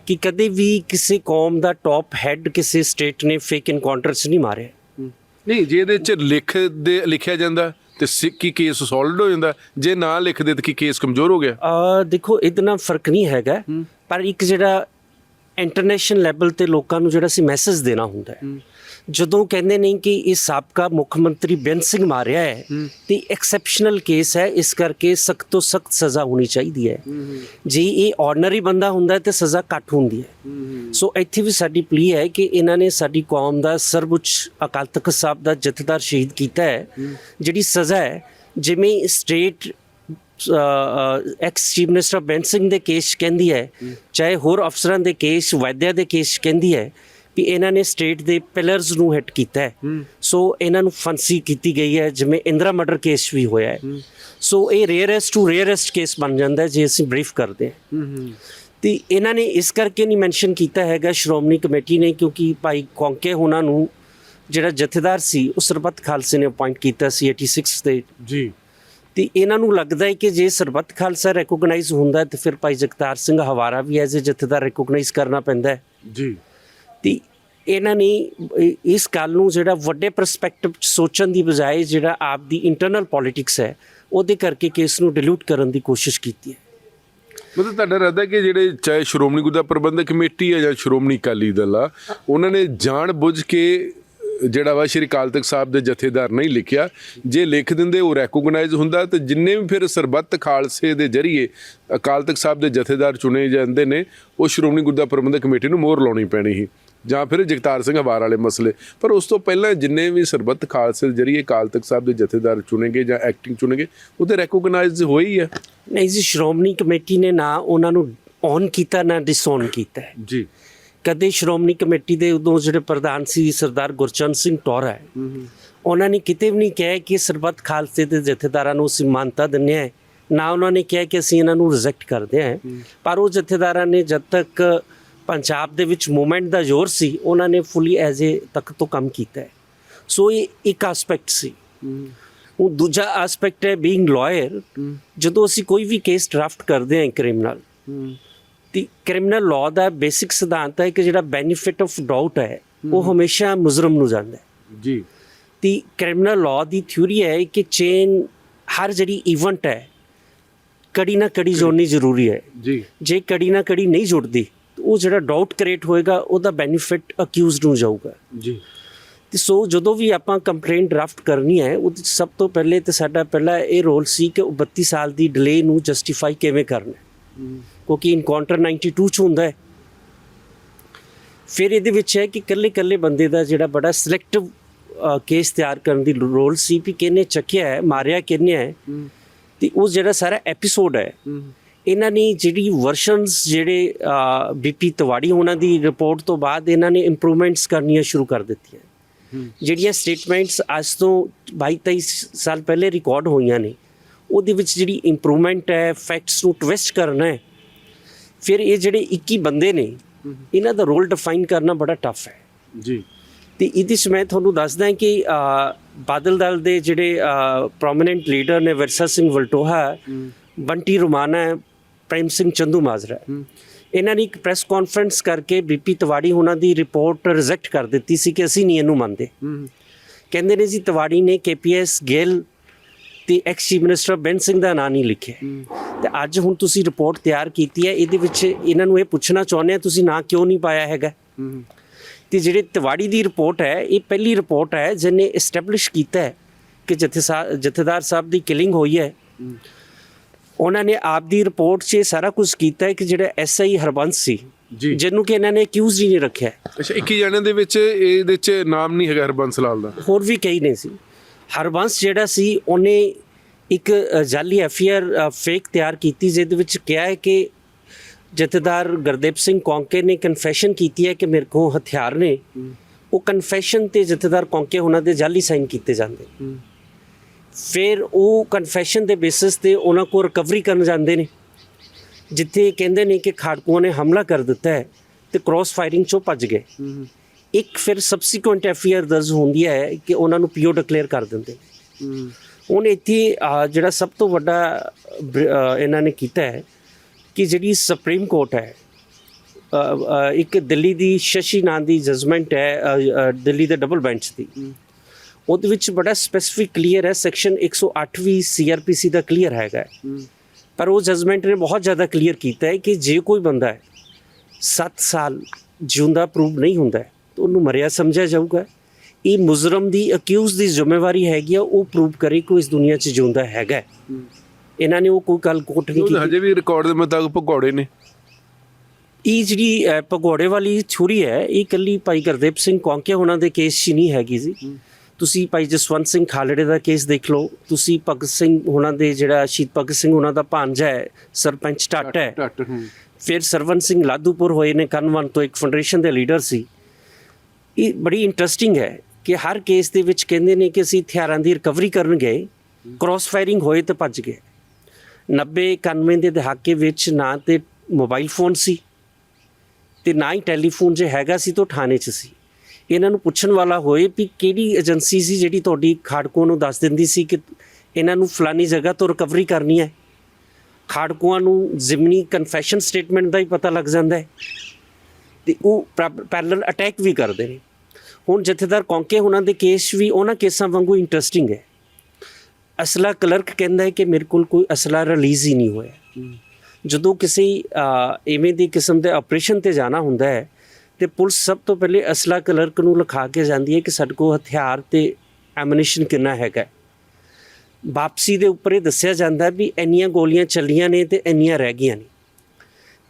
Speaker 1: ਕਿ ਕਦੇ ਵੀ ਕਿਸੇ ਕੌਮ ਦਾ ਟੌਪ ਹੈੱਡ ਕਿਸੇ ਸਟੇਟ ਨੇ ਫੇਕ ਇਨਕਾਊਂਟਰਸ ਨਹੀਂ ਮਾਰਿਆ।
Speaker 2: ਨਹੀਂ ਜੇ ਇਹਦੇ 'ਚ ਲਿਖ ਦੇ ਲਿਖਿਆ ਜਾਂਦਾ ਤੇ ਕੀ ਕੇਸ ਸੋਲਡ ਹੋ ਜਾਂਦਾ ਜੇ ਨਾ ਲਿਖਦੇ ਤਾਂ ਕੀ ਕੇਸ ਕਮਜ਼ੋਰ ਹੋ ਗਿਆ?
Speaker 1: ਆ ਦੇਖੋ ਇਤਨਾ ਫ਼ਰਕ ਨਹੀਂ ਹੈਗਾ। ਪਰ ਇੱਕ ਜਿਹੜਾ ਇੰਟਰਨੈਸ਼ਨਲ ਲੈਵਲ ਤੇ ਲੋਕਾਂ ਨੂੰ ਜਿਹੜਾ ਸੀ ਮੈਸੇਜ ਦੇਣਾ ਹੁੰਦਾ ਹੈ। ਜਦੋਂ ਕਹਿੰਦੇ ਨੇ ਕਿ ਇਹ ਸਾਬਕਾ ਮੁੱਖ ਮੰਤਰੀ ਬੇਅੰਤ ਸਿੰਘ ਮਾਰਿਆ ਹੈ ਤੇ ਐਕਸੈਪਸ਼ਨਲ ਕੇਸ ਹੈ ਇਸ ਕਰਕੇ ਸਖਤ ਤੋਂ ਸਖਤ ਸਜ਼ਾ ਹੋਣੀ ਚਾਹੀਦੀ ਹੈ। ਜੇ ਇਹ ਆਰਡੀਨਰੀ ਬੰਦਾ ਹੁੰਦਾ ਤੇ ਸਜ਼ਾ ਘੱਟ ਹੁੰਦੀ ਹੈ। ਸੋ ਇੱਥੇ ਵੀ ਸਾਡੀ ਪਲੀ ਹੈ ਕਿ ਇਹਨਾਂ ਨੇ ਸਾਡੀ ਕੌਮ ਦਾ ਸਰਵਉੱਚ ਅਕਾਲ ਤਖਤ ਸਾਹਿਬ ਦਾ ਜਥੇਦਾਰ ਸ਼ਹੀਦ ਕੀਤਾ ਹੈ। ਜਿਹੜੀ ਸਜ਼ਾ ਹੈ ਜਿਵੇਂ state ex chief minister Bains Singh ਦੇ ਕੇਸ ਕਹਿੰਦੀ ਹੈ ਚਾਹੇ ਹੋਰ ਅਫਸਰਾਂ ਦੇ ਕੇਸ ਵੈਦਿਆ ਦੇ ਕੇਸ ਕਹਿੰਦੀ ਹੈ ਵੀ ਇਹਨਾਂ ਨੇ ਸਟੇਟ ਦੇ ਪਿਲਰਸ ਨੂੰ ਹਿੱਟ ਕੀਤਾ ਹੈ। ਸੋ ਇਹਨਾਂ ਨੂੰ ਫਾਂਸੀ ਕੀਤੀ ਗਈ ਹੈ ਜਿਵੇਂ ਇੰਦਰਾ ਮਰਡਰ ਕੇਸ ਵੀ ਹੋਇਆ ਹੈ। ਸੋ ਇਹ ਰੇਅਰੈਸਟ ਟੂ ਰੇਅਰੈਸਟ ਕੇਸ ਬਣ ਜਾਂਦਾ ਹੈ ਜੇ ਅਸੀਂ ਬਰੀਫ ਕਰਦੇ ਹਾਂ। ਤੇ ਇਹਨਾਂ ਨੇ ਇਸ ਕਰਕੇ ਨਹੀਂ ਮੈਂਸ਼ਨ ਕੀਤਾ ਹੈਗਾ ਸ਼੍ਰੋਮਣੀ ਕਮੇਟੀ ਨੇ ਕਿਉਂਕਿ ਭਾਈ ਕੌਂਕੇ ਉਹਨਾਂ ਨੂੰ ਜਿਹੜਾ ਜਥੇਦਾਰ ਸੀ ਉਹ ਸਰਬੱਤ ਖਾਲਸੇ ਨੇ ਅਪਾਇੰਟ ਕੀਤਾ ਸੀ 86 ਦੇ
Speaker 2: ਜੀ।
Speaker 1: ਤੇ ਇਹਨਾਂ ਨੂੰ ਲੱਗਦਾ ਹੈ ਕਿ ਜੇ ਸਰਬੱਤ ਖਾਲਸਾ ਰੈਕੋਗਨਾਈਜ਼ ਹੁੰਦਾ ਤੇ ਫਿਰ ਭਾਈ ਜਗਤਾਰ ਸਿੰਘ ਹਵਾਰਾ ਵੀ ਐਜ਼ ਅ ਜਥੇਦਾਰ ਰੈਕੋਗਨਾਈਜ਼ ਕਰਨਾ ਪੈਂਦਾ ਹੈ।
Speaker 2: ਜੀ।
Speaker 1: ਤੇ ਇਹਨਾਂ ਨੇ ਇਸ ਗੱਲ ਨੂੰ ਜਿਹੜਾ ਵੱਡੇ ਪਰਸਪੈਕਟਿਵ ਚ ਸੋਚਣ ਦੀ ਬਜਾਏ ਜਿਹੜਾ ਆਪ ਦੀ ਇੰਟਰਨਲ ਪੋਲਿਟਿਕਸ ਹੈ ਉਹਦੇ ਕਰਕੇ ਕੇਸ ਨੂੰ ਡਿਲੂਟ ਕਰਨ ਦੀ ਕੋਸ਼ਿਸ਼ ਕੀਤੀ ਹੈ।
Speaker 2: ਮਤਲਬ ਤੁਹਾਡਾ ਰੱਦਾ ਕਿ ਜਿਹੜੇ ਚਾਹੇ ਸ਼੍ਰੋਮਣੀ ਗੁਰਦੁਆਰਾ ਪ੍ਰਬੰਧਕ ਕਮੇਟੀ ਹੈ ਜਾਂ ਸ਼੍ਰੋਮਣੀ ਅਕਾਲੀ ਦਲ ਆ ਉਹਨਾਂ ਨੇ ਜਾਣ ਬੁੱਝ ਕੇ ਜਿਹੜਾ ਵਾ ਸ਼੍ਰੀ ਅਕਾਲ ਤਖਤ ਸਾਹਿਬ ਦੇ ਜਥੇਦਾਰ ਨਹੀਂ ਲਿਖਿਆ ਜੇ ਲਿਖ ਦਿੰਦੇ ਉਹ ਰੈਕੋਗਨਾਈਜ਼ ਹੁੰਦਾ ਤੇ ਜਿੰਨੇ ਵੀ ਫਿਰ ਸਰਬੱਤ ਖਾਲਸੇ ਦੇ ਜਰੀਏ ਅਕਾਲ ਤਖਤ ਸਾਹਿਬ ਦੇ ਜਥੇਦਾਰ ਚੁਣੇ ਜਾਂਦੇ ਨੇ ਉਹ ਸ਼੍ਰੋਮਣੀ ਗੁਰਦੁਆਰਾ ਪ੍ਰਬੰਧਕ ਕਮੇਟੀ ਨੂੰ ਮੋਹਰ ਲਾਉਣੀ ਪੈਣੀ ਸੀ ਜਾਂ ਫਿਰ ਜਗਤਾਰ ਸਿੰਘ ਹਵਾਰ ਵਾਲੇ ਮਸਲੇ। ਪਰ ਉਸ ਤੋਂ ਪਹਿਲਾਂ ਜਿੰਨੇ ਵੀ ਸਰਬੱਤ ਖਾਲਸੇ ਦੇ ਜਰੀਏ ਅਕਾਲ ਤਖਤ ਸਾਹਿਬ ਦੇ ਜਥੇਦਾਰ ਚੁਣੇਗੇ ਜਾਂ ਐਕਟਿੰਗ ਚੁਣੇਗੇ ਉਹ ਤੇ ਰੈਕੋਗਨਾਈਜ਼ ਹੋਈ ਹੈ
Speaker 1: ਨਹੀਂ ਜੀ ਸ਼੍ਰੋਮਣੀ ਕਮੇਟੀ ਨੇ ਨਾ ਉਹਨਾਂ ਨੂੰ ਔਨ ਕੀਤਾ ਨਾ ਡਿਸਓਨ ਕੀਤਾ
Speaker 2: ਜੀ।
Speaker 1: ਕਦੇ ਸ਼੍ਰੋਮਣੀ ਕਮੇਟੀ ਦੇ ਉਦੋਂ ਜਿਹੜੇ ਪ੍ਰਧਾਨ ਸੀ ਸਰਦਾਰ ਗੁਰਚਰਨ ਸਿੰਘ ਟੌਰਾ ਹੈ ਉਹਨਾਂ ਨੇ ਕਿਤੇ ਵੀ ਨਹੀਂ ਕਿਹਾ ਕਿ ਸਰਬੱਤ ਖਾਲਸੇ ਦੇ ਜਥੇਦਾਰਾਂ ਨੂੰ ਅਸੀਂ ਮਾਨਤਾ ਦਿੰਦੇ ਹਾਂ ਨਾ ਉਹਨਾਂ ਨੇ ਕਿਹਾ ਕਿ ਅਸੀਂ ਇਹਨਾਂ ਨੂੰ ਰਿਜੈਕਟ ਕਰਦੇ ਹਾਂ। ਪਰ ਉਹ ਜਥੇਦਾਰਾਂ ਨੇ ਜਦ ਤੱਕ ਪੰਜਾਬ ਦੇ ਵਿੱਚ ਮੂਵਮੈਂਟ ਦਾ ਜ਼ੋਰ ਸੀ ਉਹਨਾਂ ਨੇ ਫੁੱਲੀ ਐਜ਼ ਏ ਤੱਕ ਤੋਂ ਕੰਮ ਕੀਤਾ ਹੈ। ਸੋ ਇਹ ਇੱਕ ਐਸਪੈਕਟ ਸੀ। ਉਹ ਦੂਜਾ ਐਸਪੈਕਟ ਹੈ ਬੀਇੰਗ ਲਾਇਰ ਜਦੋਂ ਅਸੀਂ ਕੋਈ ਵੀ ਕੇਸ ਡਰਾਫਟ ਕਰਦੇ ਹਾਂ ਕ੍ਰਿਮੀਨਲ ਦੀ ਕ੍ਰਿਮੀਨਲ ਲਾਅ ਦਾ ਬੇਸਿਕ ਸਿਧਾਂਤ ਹੈ ਕਿ ਜਿਹੜਾ ਬੈਨੀਫਿਟ ਆਫ ਡਾਊਟ ਹੈ ਉਹ ਹਮੇਸ਼ਾ ਮੁਜਰਮ ਨੂੰ ਜਾਂਦਾ ਹੈ।
Speaker 2: ਜੀ।
Speaker 1: ਦੀ ਕ੍ਰਿਮੀਨਲ ਲਾਅ ਦੀ ਥਿਊਰੀ ਹੈ ਕਿ ਚੇਨ ਹਰ ਜਿਹੜੀ ਇਵੈਂਟ ਹੈ ਕੜੀ ਨਾ ਕੜੀ ਜੋੜਨੀ ਜ਼ਰੂਰੀ ਹੈ।
Speaker 2: ਜੀ।
Speaker 1: ਜੇ ਕੜੀ ਨਾ ਕੜੀ ਨਹੀਂ ਜੁੜਦੀ ਤਾਂ ਉਹ ਜਿਹੜਾ ਡਾਊਟ ਕ੍ਰੀਏਟ ਹੋਏਗਾ ਉਹਦਾ ਬੈਨੀਫਿਟ ਅਕਿਊਜ਼ਡ ਨੂੰ ਜਾਊਗਾ।
Speaker 2: ਜੀ।
Speaker 1: ਤੇ ਸੋ ਜਦੋਂ ਵੀ ਆਪਾਂ ਕੰਪਲੇਂਟ ਡਰਾਫਟ ਕਰਨੀ ਹੈ ਉਹਦੇ 'ਚ ਸਭ ਤੋਂ ਪਹਿਲੇ ਤੇ ਸਾਡਾ ਪਹਿਲਾ ਇਹ ਰੋਲ ਸੀ ਕਿ ਉਹ 32 ਸਾਲ ਦੀ ਡਿਲੇ ਨੂੰ ਜਸਟੀਫਾਈ ਕਿਵੇਂ ਕਰਨਾ ਕਿਉਂਕਿ ਇਨਕਾਊਂਟਰ 92 ਚ ਹੁੰਦਾ ਹੈ। ਫਿਰ ਇਹਦੇ ਵਿੱਚ ਹੈ ਕਿ ਇਕੱਲੇ ਇਕੱਲੇ ਬੰਦੇ ਦਾ ਜਿਹੜਾ ਬੜਾ ਸਿਲੈਕਟਿਵ ਕੇਸ ਤਿਆਰ ਕਰਨ ਦੀ ਰੋਲ ਸੀ ਵੀ ਕਿਹਨੇ ਚੱਕਿਆ ਹੈ ਮਾਰਿਆ ਕਿਹਨੇ ਹੈ। ਤੇ ਉਹ ਜਿਹੜਾ ਸਾਰਾ ਐਪੀਸੋਡ ਹੈ ਇਹਨਾਂ ਨੇ ਜਿਹੜੀ ਵਰਸ਼ਨਸ ਜਿਹੜੇ ਬੀਪੀ ਤਵਾੜੀ ਉਹਨਾਂ ਦੀ ਰਿਪੋਰਟ ਤੋਂ ਬਾਅਦ ਇਹਨਾਂ ਨੇ ਇੰਪਰੂਵਮੈਂਟਸ ਕਰਨੀਆਂ ਸ਼ੁਰੂ ਕਰ ਦਿੱਤੀਆਂ। ਜਿਹੜੀਆਂ ਸਟੇਟਮੈਂਟਸ ਅੱਜ ਤੋਂ 22 23 ਸਾਲ ਪਹਿਲੇ ਰਿਕਾਰਡ ਹੋਈਆਂ ਨੇ ਉਹਦੇ ਵਿੱਚ ਜਿਹੜੀ ਇੰਪਰੂਵਮੈਂਟ ਹੈ ਫੈਕਟਸ ਨੂੰ ਟਵਿਸਟ ਕਰਨਾ ਹੈ ਫਿਰ ਇਹ ਜਿਹੜੇ 21 ਬੰਦੇ ਨੇ ਇਹਨਾਂ ਦਾ ਰੋਲ ਡਿਫਾਈਨ ਕਰਨਾ ਬੜਾ ਟਫ ਹੈ।
Speaker 2: ਜੀ।
Speaker 1: ਤੇ ਇਹਦੇ ਮੈਂ ਤੁਹਾਨੂੰ ਦੱਸਦਾ ਕਿ ਬਾਦਲ ਦਲ ਦੇ ਜਿਹੜੇ ਪ੍ਰੋਮਿਨੈਂਟ ਲੀਡਰ ਨੇ ਵਿਰਸਾ ਸਿੰਘ ਵਲਟੋਹਾ ਬੰਟੀ ਰੁਮਾਨਾ ਪ੍ਰੇਮ ਸਿੰਘ ਚੰਦੂ ਮਾਜਰਾ। ਇਹਨਾਂ ਨੇ ਇੱਕ ਪ੍ਰੈਸ ਕਾਨਫਰੰਸ ਕਰਕੇ ਬੀਪੀ ਤਵਾੜੀ ਉਹਨਾਂ ਦੀ ਰਿਪੋਰਟ ਰਿਜੈਕਟ ਕਰ ਦਿੱਤੀ ਸੀ ਕਿ ਅਸੀਂ ਨਹੀਂ ਇਹਨੂੰ ਮੰਨਦੇ। ਕਹਿੰਦੇ ਨੇ ਜੀ ਤਵਾੜੀ ਨੇ ਕੇਪੀਐਸ ਗੇਲ ਤੇ ex chief minister Beant Singh ਦਾ ਨਾਂ ਨਹੀਂ ਲਿਖਿਆ। ਤੇ ਅੱਜ ਹੁਣ ਤੁਸੀਂ ਰਿਪੋਰਟ ਤਿਆਰ ਕੀਤੀ ਹੈ ਇਹਦੇ ਵਿੱਚ ਇਹਨਾਂ ਨੂੰ ਇਹ ਪੁੱਛਣਾ ਚਾਹੁੰਦੇ ਆ ਤੁਸੀਂ ਨਾਂ ਕਿਉਂ ਨਹੀਂ ਪਾਇਆ ਹੈਗਾ? ਤੇ ਜਿਹੜੇ ਤਿਵਾੜੀ ਦੀ ਰਿਪੋਰਟ ਹੈ ਇਹ ਪਹਿਲੀ ਰਿਪੋਰਟ ਹੈ ਜਿਹਨੇ ਐਸਟੈਬਲਿਸ਼ ਕੀਤਾ ਹੈ ਕਿ ਜਥੇਦਾਰ ਸਾਹਿਬ ਦੀ ਕਿਲਿੰਗ ਹੋਈ ਹੈ। ਉਹਨਾਂ ਨੇ ਆਪ ਦੀ ਰਿਪੋਰਟ 'ਚ ਸਾਰਾ ਕੁਝ ਕੀਤਾ ਹੈ ਕਿ ਜਿਹੜਾ ਐਸਆਈ ਹਰਬੰਸ ਸੀ
Speaker 2: ਜੀ।
Speaker 1: ਜਿਹਨੂੰ ਕਿ ਇਹਨਾਂ ਨੇ ਅਕਿਊਜ਼ ਹੀ ਨਹੀਂ ਰੱਖਿਆ।
Speaker 2: ਅੱਛਾ 21 ਜਣਿਆਂ ਦੇ ਵਿੱਚ ਇਹਦੇ ਚ ਨਾਮ ਨਹੀਂ ਹੈਗਾ ਹਰਬੰਸ ਲਾਲ ਦਾ?
Speaker 1: ਹੋਰ ਵੀ ਕਈ ਨੇ ਸੀ। ਹਰਬੰਸ ਜਿਹੜਾ ਸੀ ਉਹਨੇ ਇੱਕ ਜਾਲੀ ਐਫਆਰ ਫੇਕ ਤਿਆਰ ਕੀਤੀ ਜਿਹਦੇ ਵਿੱਚ ਕਿਹਾ ਹੈ ਕਿ ਜਥੇਦਾਰ ਗੁਰਦੀਪ ਸਿੰਘ ਕੌਂਕੇ ਨੇ ਕਨਫੈਸ਼ਨ ਕੀਤੀ ਹੈ ਕਿ ਮੇਰੇ ਕੋਲ ਹਥਿਆਰ ਨੇ। ਉਹ ਕਨਫੈਸ਼ਨ ਤੇ ਜਥੇਦਾਰ ਕੌਂਕੇ ਉਹਨਾਂ ਦੇ ਜਾਲੀ ਸਾਈਨ ਕੀਤੇ ਜਾਂਦੇ। ਫਿਰ ਉਹ ਕਨਫੈਸ਼ਨ ਦੇ ਬੇਸਿਸ ਤੇ ਉਹਨਾਂ ਕੋਲ ਰਿਕਵਰੀ ਕਰਨ ਜਾਂਦੇ ਨੇ। ਜਿੱਥੇ ਕਹਿੰਦੇ ਨੇ ਕਿ ਖਾੜਕੂਆਂ ਨੇ ਹਮਲਾ ਕਰ ਦਿੱਤਾ ਹੈ ਤੇ ਕ੍ਰਾਸ ਫਾਇਰਿੰਗ ਚੋਂ ਭੱਜ ਗਏ। ਇੱਕ ਫਿਰ ਸਬਸੀਕੁਐਂਟ ਐਫਆਰ ਦਰਜ ਹੁੰਦੀ ਹੈ ਕਿ ਉਹਨਾਂ ਨੂੰ ਪੀਓ ਡਿਕਲੇਅਰ ਕਰ ਦਿੰਦੇ। ਹੁਣ ਇੱਥੇ ਜਿਹੜਾ ਸਭ ਤੋਂ ਵੱਡਾ ਇਹਨਾਂ ਨੇ ਕੀਤਾ ਹੈ ਕਿ ਜਿਹੜੀ ਸੁਪਰੀਮ ਕੋਰਟ ਹੈ ਇੱਕ ਦਿੱਲੀ ਦੀ ਸ਼ਸ਼ੀ ਨਾਂ ਦੀ ਜਜਮੈਂਟ ਹੈ ਦਿੱਲੀ ਦੇ ਡਬਲ ਬੈਂਚ ਦੀ। ਉਹਦੇ ਵਿੱਚ ਬੜਾ ਸਪੈਸੀਫਿਕ ਕਲੀਅਰ ਹੈ ਸੈਕਸ਼ਨ 108 ਵੀ ਸੀਆਰਪੀਸੀ ਦਾ ਕਲੀਅਰ ਹੈਗਾ। ਪਰ ਉਹ ਜਜਮੈਂਟ ਨੇ ਬਹੁਤ ਜ਼ਿਆਦਾ ਕਲੀਅਰ ਕੀਤਾ ਹੈ ਕਿ ਜੇ ਕੋਈ ਬੰਦਾ ਹੈ 7 ਸਾਲ ਜਿਉਂਦਾ ਪ੍ਰੂਵ ਨਹੀਂ ਹੁੰਦਾ ਤਾਂ ਉਹਨੂੰ ਮਰਿਆ ਸਮਝਿਆ ਜਾਊਗਾ। ਇਹ ਮੁਜਰਮ ਦੀ ਅਕਿਊਜ਼ ਦੀ ਜ਼ਿੰਮੇਵਾਰੀ ਹੈਗੀ ਆ ਉਹ ਪ੍ਰੂਵ ਕਰੇ ਕਿ ਉਹ ਇਸ ਦੁਨੀਆ 'ਚ ਜਿਉਂਦਾ ਹੈਗਾ। ਇਹਨਾਂ ਨੇ ਉਹ ਕੋਈ ਗੱਲ ਕੋਟ ਨਹੀਂ ਕੀਤੀ।
Speaker 2: ਹਜੇ ਵੀ ਰਿਕਾਰਡ ਦੇ ਮੁਤਾਬਕ ਭਗੌੜੇ ਨੇ।
Speaker 1: ਇਹ ਜਿਹੜੀ ਭਗੌੜੇ ਵਾਲੀ ਛੁਰੀ ਹੈ ਇਹ ਕੱਲੀ ਭਾਈ ਗੁਰਦੀਪ ਸਿੰਘ ਕੌਂਕੇ ਉਹਨਾਂ ਦੇ ਕੇਸ 'ਚ ਨਹੀਂ ਹੈਗੀ ਜੀ। ਤੁਸੀਂ ਭਾਈ ਜਸਵੰਤ ਸਿੰਘ ਖਾਲੜੇ ਦਾ ਕੇਸ ਦੇਖ ਲਓ। ਤੁਸੀਂ ਭਗਤ ਸਿੰਘ ਉਹਨਾਂ ਦੇ ਜਿਹੜਾ ਸ਼ਹੀਦ ਭਗਤ ਸਿੰਘ ਉਹਨਾਂ ਦਾ ਭਾਂਜਾ ਹੈ ਸਰਪੰਚ ਟੱਟ ਹੈ। ਫਿਰ ਸਰਵਨ ਸਿੰਘ ਲਾਦੂਪੁਰ ਹੋਏ ਨੇ ਕਨਵਨ ਤੋਂ ਇੱਕ ਫੈਡਰੇਸ਼ਨ ਦੇ ਲੀਡਰ ਸੀ। ਇਹ ਬੜੀ ਇੰਟਰਸਟਿੰਗ ਹੈ। ਕਿ ਹਰ ਕੇਸ ਦੇ ਵਿੱਚ ਕਹਿੰਦੇ ਨੇ ਕਿ ਅਸੀਂ ਹਥਿਆਰਾਂ ਦੀ ਰਿਕਵਰੀ ਕਰਨ ਗਏ ਕ੍ਰਾਸ ਫਾਇਰਿੰਗ ਹੋਏ ਤੇ ਭੱਜ ਗਏ। 90 91 ਦੇ ਦਹਾਕੇ ਵਿੱਚ ਨਾ ਤੇ ਮੋਬਾਈਲ ਫੋਨ ਸੀ ਤੇ ਨਾ ਹੀ ਟੈਲੀਫੋਨ ਜੇ ਹੈਗਾ ਸੀ ਤਾਂ ਥਾਣੇ 'ਚ ਸੀ। ਇਹਨਾਂ ਨੂੰ ਪੁੱਛਣ ਵਾਲਾ ਹੋਏ ਵੀ ਕਿਹੜੀ ਏਜੰਸੀ ਸੀ ਜਿਹੜੀ ਤੁਹਾਡੀ ਖਾੜਕੂਆਂ ਨੂੰ ਦੱਸ ਦਿੰਦੀ ਸੀ ਕਿ ਇਹਨਾਂ ਨੂੰ ਫਲਾਨੀ ਜਗ੍ਹਾ ਤੋਂ ਰਿਕਵਰੀ ਕਰਨੀ ਹੈ? ਖਾੜਕੂਆਂ ਨੂੰ ਜ਼ਿਮਨੀ ਕਨਫੈਸ਼ਨ ਸਟੇਟਮੈਂਟ ਦਾ ਹੀ ਪਤਾ ਲੱਗ ਜਾਂਦਾ ਹੈ। ਤੇ ਉਹ ਪੈਰਲਲ ਅਟੈਕ ਵੀ ਕਰਦੇ ਨੇ। ਹੁਣ ਜਥੇਦਾਰ ਕੌਂਕੇ ਉਹਨਾਂ ਦੇ ਕੇਸ ਵੀ ਉਹਨਾਂ ਕੇਸਾਂ ਵਾਂਗੂ ਇੰਟਰਸਟਿੰਗ ਹੈ। ਅਸਲਾ ਕਲਰਕ ਕਹਿੰਦਾ ਹੈ ਕਿ ਮੇਰੇ ਕੋਲ ਕੋਈ ਅਸਲਾ ਰਿਲੀਜ਼ ਹੀ ਨਹੀਂ ਹੋਇਆ। ਜਦੋਂ ਕਿਸੇ ਅਹ, ਐਵੇਂ ਦੀ ਕਿਸਮ ਦੇ ਆਪਰੇਸ਼ਨ ਤੇ ਜਾਣਾ ਹੁੰਦਾ ਹੈ ਤੇ ਪੁਲਿਸ ਸਭ ਤੋਂ ਪਹਿਲੇ ਅਸਲਾ ਕਲਰਕ ਨੂੰ ਲਿਖਾ ਕੇ ਜਾਂਦੀ ਹੈ ਕਿ ਸਾਡੇ ਕੋਲ ਹਥਿਆਰ ਤੇ ਐਮੂਨੀਸ਼ਨ ਕਿੰਨਾ ਹੈਗਾ ਵਾਪਸੀ ਦੇ ਉੱਪਰ ਇਹ ਦੱਸਿਆ ਜਾਂਦਾ ਵੀ ਇੰਨੀਆਂ ਗੋਲੀਆਂ ਚੱਲੀਆਂ ਨੇ ਤੇ ਇੰਨੀਆਂ ਰਹਿ ਗਈਆਂ ਨੇ।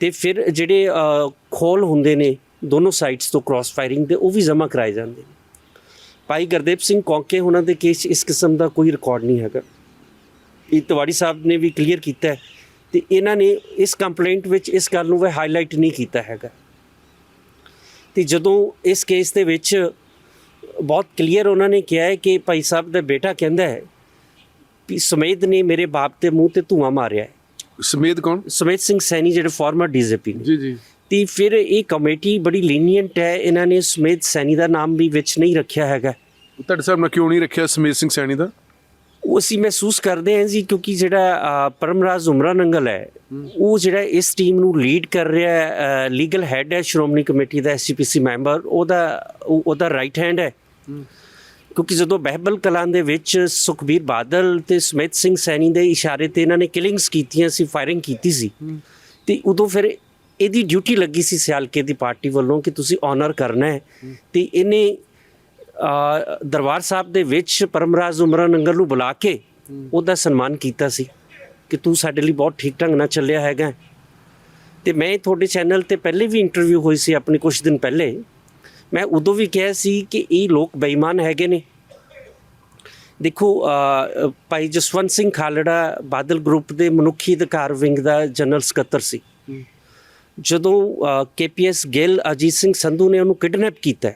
Speaker 1: ਤੇ ਫਿਰ ਜਿਹੜੇ ਅਹ, ਖੋਲ ਹੁੰਦੇ ਨੇ ਦੋਨੋਂ ਸਾਈਡਸ ਤੋਂ ਕ੍ਰਾਸ ਫਾਇਰਿੰਗ ਦੇ ਉਹ ਵੀ ਜਮ੍ਹਾਂ ਕਰਾਏ ਜਾਂਦੇ ਨੇ। ਭਾਈ ਗੁਰਦੀਪ ਸਿੰਘ ਕੌਂਕੇ ਉਹਨਾਂ ਦੇ ਕੇਸ 'ਚ ਇਸ ਕਿਸਮ ਦਾ ਕੋਈ ਰਿਕਾਰਡ ਨਹੀਂ ਹੈਗਾ। ਇਹ ਤਵਾੜੀ ਸਾਹਿਬ ਨੇ ਵੀ ਕਲੀਅਰ ਕੀਤਾ ਹੈ ਤੇ ਇਹਨਾਂ ਨੇ ਇਸ ਕੰਪਲੇਂਟ ਵਿੱਚ ਇਸ ਗੱਲ ਨੂੰ ਵੀ ਹਾਈਲਾਈਟ ਨਹੀਂ ਕੀਤਾ ਹੈਗਾ। ਤੇ ਜਦੋਂ ਇਸ ਕੇਸ ਦੇ ਵਿੱਚ ਬਹੁਤ ਕਲੀਅਰ ਉਹਨਾਂ ਨੇ ਕਿਹਾ ਹੈ ਕਿ ਭਾਈ ਸਾਹਿਬ ਦਾ ਬੇਟਾ ਕਹਿੰਦਾ ਹੈ ਵੀ ਸੁਮੇਧ ਨੇ ਮੇਰੇ ਬਾਪ ਦੇ ਮੂੰਹ ਤੇ ਧੂਆਂ ਮਾਰਿਆ ਹੈ।
Speaker 2: ਸਮੇਤ ਕੌਣ?
Speaker 1: ਸੁਮੇਧ ਸਿੰਘ ਸੈਣੀ ਜਿਹੜੇ ਫਾਰਮਰ ਡੀਜੀਪੀ ਨੇ।
Speaker 2: ਜੀ ਜੀ।
Speaker 1: ਤੇ ਫਿਰ ਇਹ ਕਮੇਟੀ ਬੜੀ ਲੀਨੀਅੰਟ ਹੈ ਇਹਨਾਂ ਨੇ ਸੁਮੇਧ ਸੈਣੀ ਦਾ ਨਾਮ ਵੀ ਵਿੱਚ ਨਹੀਂ ਰੱਖਿਆ ਹੈਗਾ।
Speaker 2: ਤੁਹਾਡੇ ਸਾਹਿਬ ਨੇ ਕਿਉਂ ਨਹੀਂ ਰੱਖਿਆ ਸਮੇਤ ਸਿੰਘ ਸੈਣੀ ਦਾ?
Speaker 1: ਉਹ ਅਸੀਂ ਮਹਿਸੂਸ ਕਰਦੇ ਹਾਂ ਜੀ ਕਿਉਂਕਿ ਜਿਹੜਾ ਪਰਮਰਾਜ ਉਮਰਾ ਨੰਗਲ ਹੈ ਉਹ ਜਿਹੜਾ ਇਸ ਟੀਮ ਨੂੰ ਲੀਡ ਕਰ ਰਿਹਾ ਹੈ ਲੀਗਲ ਹੈਡ ਹੈ ਸ਼੍ਰੋਮਣੀ ਕਮੇਟੀ ਦਾ ਐਸਜੀਪੀਸੀ ਮੈਂਬਰ ਉਹਦਾ ਉਹ- ਉਹਦਾ ਰਾਈਟ ਹੈਂਡ ਹੈ। ਕਿਉਂਕਿ ਜਦੋਂ ਬਹਿਬਲ ਕਲਾਂ ਦੇ ਵਿੱਚ ਸੁਖਬੀਰ ਬਾਦਲ ਤੇ ਸਮਿਤ ਸਿੰਘ ਸੈਣੀ ਦੇ ਇਸ਼ਾਰੇ ਤੇ ਇਹਨਾਂ ਨੇ ਕਿਲਿੰਗਸ ਕੀਤੀਆਂ ਸੀ ਫਾਇਰਿੰਗ ਕੀਤੀ ਸੀ ਤੇ ਉਦੋਂ ਫਿਰ ਇਹਦੀ ਡਿਊਟੀ ਲੱਗੀ ਸੀ ਸਿਆਲਕੇ ਦੀ ਪਾਰਟੀ ਵੱਲੋਂ ਕਿ ਤੁਸੀਂ ਆਨਰ ਕਰਨਾ ਹੈ। ਤੇ ਇਹਨੇ ਦਰਬਾਰ ਸਾਹਿਬ ਦੇ ਵਿੱਚ ਪਰਮਰਾਜ ਉਮਰਾ ਨੰਗਲ ਨੂੰ ਬੁਲਾ ਕੇ ਉਹਦਾ ਸਨਮਾਨ ਕੀਤਾ ਸੀ ਕਿ ਤੂੰ ਸਾਡੇ ਲਈ ਬਹੁਤ ਠੀਕ ਢੰਗ ਨਾਲ ਚੱਲਿਆ ਹੈਗਾ ਤੇ ਮੈਂ ਤੁਹਾਡੇ ਚੈਨਲ ਤੇ ਪਹਿਲੇ ਵੀ ਇੰਟਰਵਿਊ ਹੋਈ ਸੀ ਆਪਣੇ ਕੁਝ ਦਿਨ ਪਹਿਲੇ। ਮੈਂ ਉਦੋਂ ਵੀ ਕਿਹਾ ਸੀ ਕਿ ਇਹ ਲੋਕ ਬੇਈਮਾਨ ਹੈਗੇ ਨੇ। ਦੇਖੋ ਭਾਈ ਜਸਵੰਤ ਸਿੰਘ ਖਾਲੜਾ ਬਾਦਲ ਗਰੁੱਪ ਦੇ ਮਨੁੱਖੀ ਅਧਿਕਾਰ ਵਿੰਗ ਦਾ ਜਨਰਲ ਸਕੱਤਰ ਸੀ। ਜਦੋਂ ਕੇਪੀਐਸ ਗਿੱਲ ਅਜੀਤ ਸਿੰਘ ਸੰਧੂ ਨੇ ਉਹਨੂੰ ਕਿਡਨੈਪ ਕੀਤਾ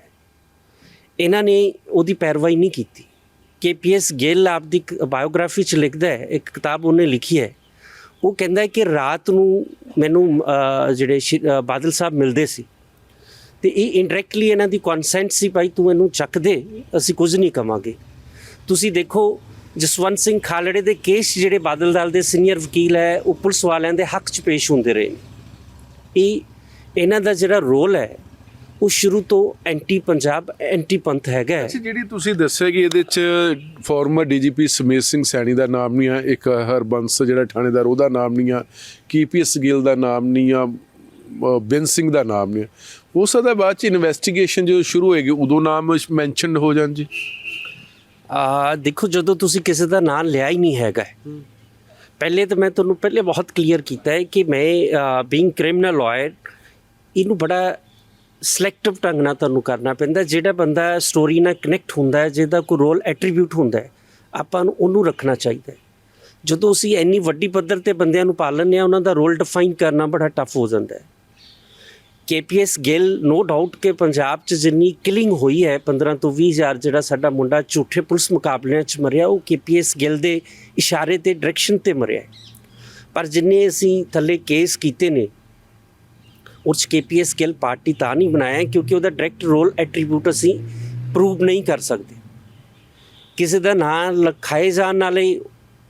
Speaker 1: ਇਹਨਾਂ ਨੇ ਉਹਦੀ ਪੈਰਵਾਈ ਨਹੀਂ ਕੀਤੀ। ਕੇਪੀਐਸ ਗਿੱਲ ਆਪਦੀ ਬਾਇਓਗ੍ਰਾਫੀ ਚ ਲਿਖਦਾ ਹੈ, ਇੱਕ ਕਿਤਾਬ ਉਹਨੇ ਲਿਖੀ ਹੈ। ਉਹ ਕਹਿੰਦਾ ਕਿ ਰਾਤ ਨੂੰ ਮੈਨੂੰ ਜਿਹੜੇ ਸ਼੍ਰੀ- ਬਾਦਲ ਸਾਹਿਬ ਮਿਲਦੇ ਸੀ, ਤੇ ਇਹ ਇਨਡਾਇਰੈਕਟਲੀ ਇਹਨਾਂ ਦੀ ਕਨਸੈਂਟ ਸੀ, ਭਾਈ ਤੂੰ ਇਹਨੂੰ ਚੱਕ ਦੇ, ਅਸੀਂ ਕੁਝ ਨਹੀਂ ਕਵਾਂਗੇ। ਤੁਸੀਂ ਦੇਖੋ, ਜਸਵੰਤ ਸਿੰਘ ਖਾਲੜੇ ਦੇ ਕੇਸ ਜਿਹੜੇ ਬਾਦਲ ਦਲ ਦੇ ਸੀਨੀਅਰ ਵਕੀਲ ਹੈ, ਉਹ ਪੁਲਿਸ ਵਾਲਿਆਂ ਦੇ ਹੱਕ 'ਚ ਪੇਸ਼ ਹੁੰਦੇ ਰਹੇ ਨੇ। ਇਹ ਇਹਨਾਂ ਦਾ ਜਿਹੜਾ ਰੋਲ ਹੈ ਉਹ ਸ਼ੁਰੂ ਤੋਂ ਐਂਟੀ ਪੰਜਾਬ ਐਂਟੀ ਪੰਥ ਹੈਗਾ ਹੈ।
Speaker 2: ਅੱਛਾ ਜਿਹੜੀ ਤੁਸੀਂ ਦੱਸਿਆ ਕਿ ਇਹਦੇ ਚ ਫਾਰਮਰ ਡੀਜੀਪੀ ਸਮੇਤ ਸਿੰਘ ਸੈਣੀ ਦਾ ਨਾਮ ਨਹੀਂ ਆ ਇੱਕ ਹਰਬੰਸ ਜਿਹੜਾ ਥਾਣੇਦਾਰ ਉਹਦਾ ਨਾਮ ਨਹੀਂ ਆ ਕੀਪੀਐਸ ਗਿੱਲ ਦਾ ਨਾਮ ਨਹੀਂ ਆ ਬਿਨ ਸਿੰਘ ਦਾ ਨਾਮ ਨਹੀਂ ਆ। ਹੋ ਸਕਦਾ ਬਾਅਦ ਚ ਇਨਵੈਸਟੀਗੇਸ਼ਨ ਜਦੋਂ ਸ਼ੁਰੂ ਹੋਏਗੀ ਉਦੋਂ ਨਾਮ ਮੈਂਸ਼ਨਡ ਹੋ ਜਾਣ ਜੀ।
Speaker 1: ਆ ਦੇਖੋ ਜਦੋਂ ਤੁਸੀਂ ਕਿਸੇ ਦਾ ਨਾਮ ਲਿਆ ਹੀ ਨਹੀਂ ਹੈਗਾ ਪਹਿਲੇ ਤਾਂ ਮੈਂ ਤੁਹਾਨੂੰ ਪਹਿਲੇ ਬਹੁਤ ਕਲੀਅਰ ਕੀਤਾ ਹੈ ਕਿ ਮੈਂ ਬੀਇੰਗ ਕ੍ਰਿਮੀਨਲ ਲਾਇਰ ਇਹਨੂੰ ਬੜਾ ਸਿਲੈਕਟਿਵ ਢੰਗ ਨਾਲ ਤੁਹਾਨੂੰ ਕਰਨਾ ਪੈਂਦਾ ਜਿਹੜਾ ਬੰਦਾ ਸਟੋਰੀ ਨਾਲ ਕਨੈਕਟ ਹੁੰਦਾ ਹੈ, ਜਿਹਦਾ ਕੋਈ ਰੋਲ ਐਟਰੀਬਿਊਟ ਹੁੰਦਾ ਹੈ, ਆਪਾਂ ਨੂੰ ਉਹਨੂੰ ਰੱਖਣਾ ਚਾਹੀਦਾ ਹੈ। ਜਦੋਂ ਅਸੀਂ ਇੰਨੀ ਵੱਡੀ ਪੱਧਰ ਤੇ ਬੰਦਿਆਂ ਨੂੰ ਪਾਲਨੇ ਆ ਉਹਨਾਂ ਦਾ ਰੋਲ ਡਿਫਾਈਨ ਕਰਨਾ ਬੜਾ ਟਫ ਹੋ ਜਾਂਦਾ ਹੈ। ਕੇਪੀਐਸ ਗਿੱਲ ਨੋ ਡਾਊਟ ਕਿ ਪੰਜਾਬ 'ਚ ਜਿੰਨੀ ਕਿਲਿੰਗ ਹੋਈ ਹੈ 15 ਤੋਂ 20 ਹਜ਼ਾਰ ਜਿਹੜਾ ਸਾਡਾ ਮੁੰਡਾ ਝੂਠੇ ਪੁਲਿਸ ਮੁਕਾਬਲਿਆਂ 'ਚ ਮਰਿਆ, ਉਹ ਕੇਪੀਐਸ ਗਿੱਲ ਦੇ ਇਸ਼ਾਰੇ ਤੇ ਡਾਇਰੈਕਸ਼ਨ ਤੇ ਮਰਿਆ ਪਰ ਜਿੰਨੇ ਅਸੀਂ ਥੱਲੇ ਕੇਸ ਕੀਤੇ ਨੇ ਉਹ 'ਚ ਕੇਪੀਐਸ ਗਿੱਲ ਪਾਰਟੀ ਤਾਂ ਨਹੀਂ ਬਣਾਇਆ ਕਿਉਂਕਿ ਉਹਦਾ ਡਾਇਰੈਕਟ ਰੋਲ ਐਟਰੀਬਿਊਟ ਅਸੀਂ ਪ੍ਰੂਵ ਨਹੀਂ ਕਰ ਸਕਦੇ। ਕਿਸੇ ਦਾ ਨਾਂ ਲਖਾਏ ਜਾਣ ਨਾਲੇ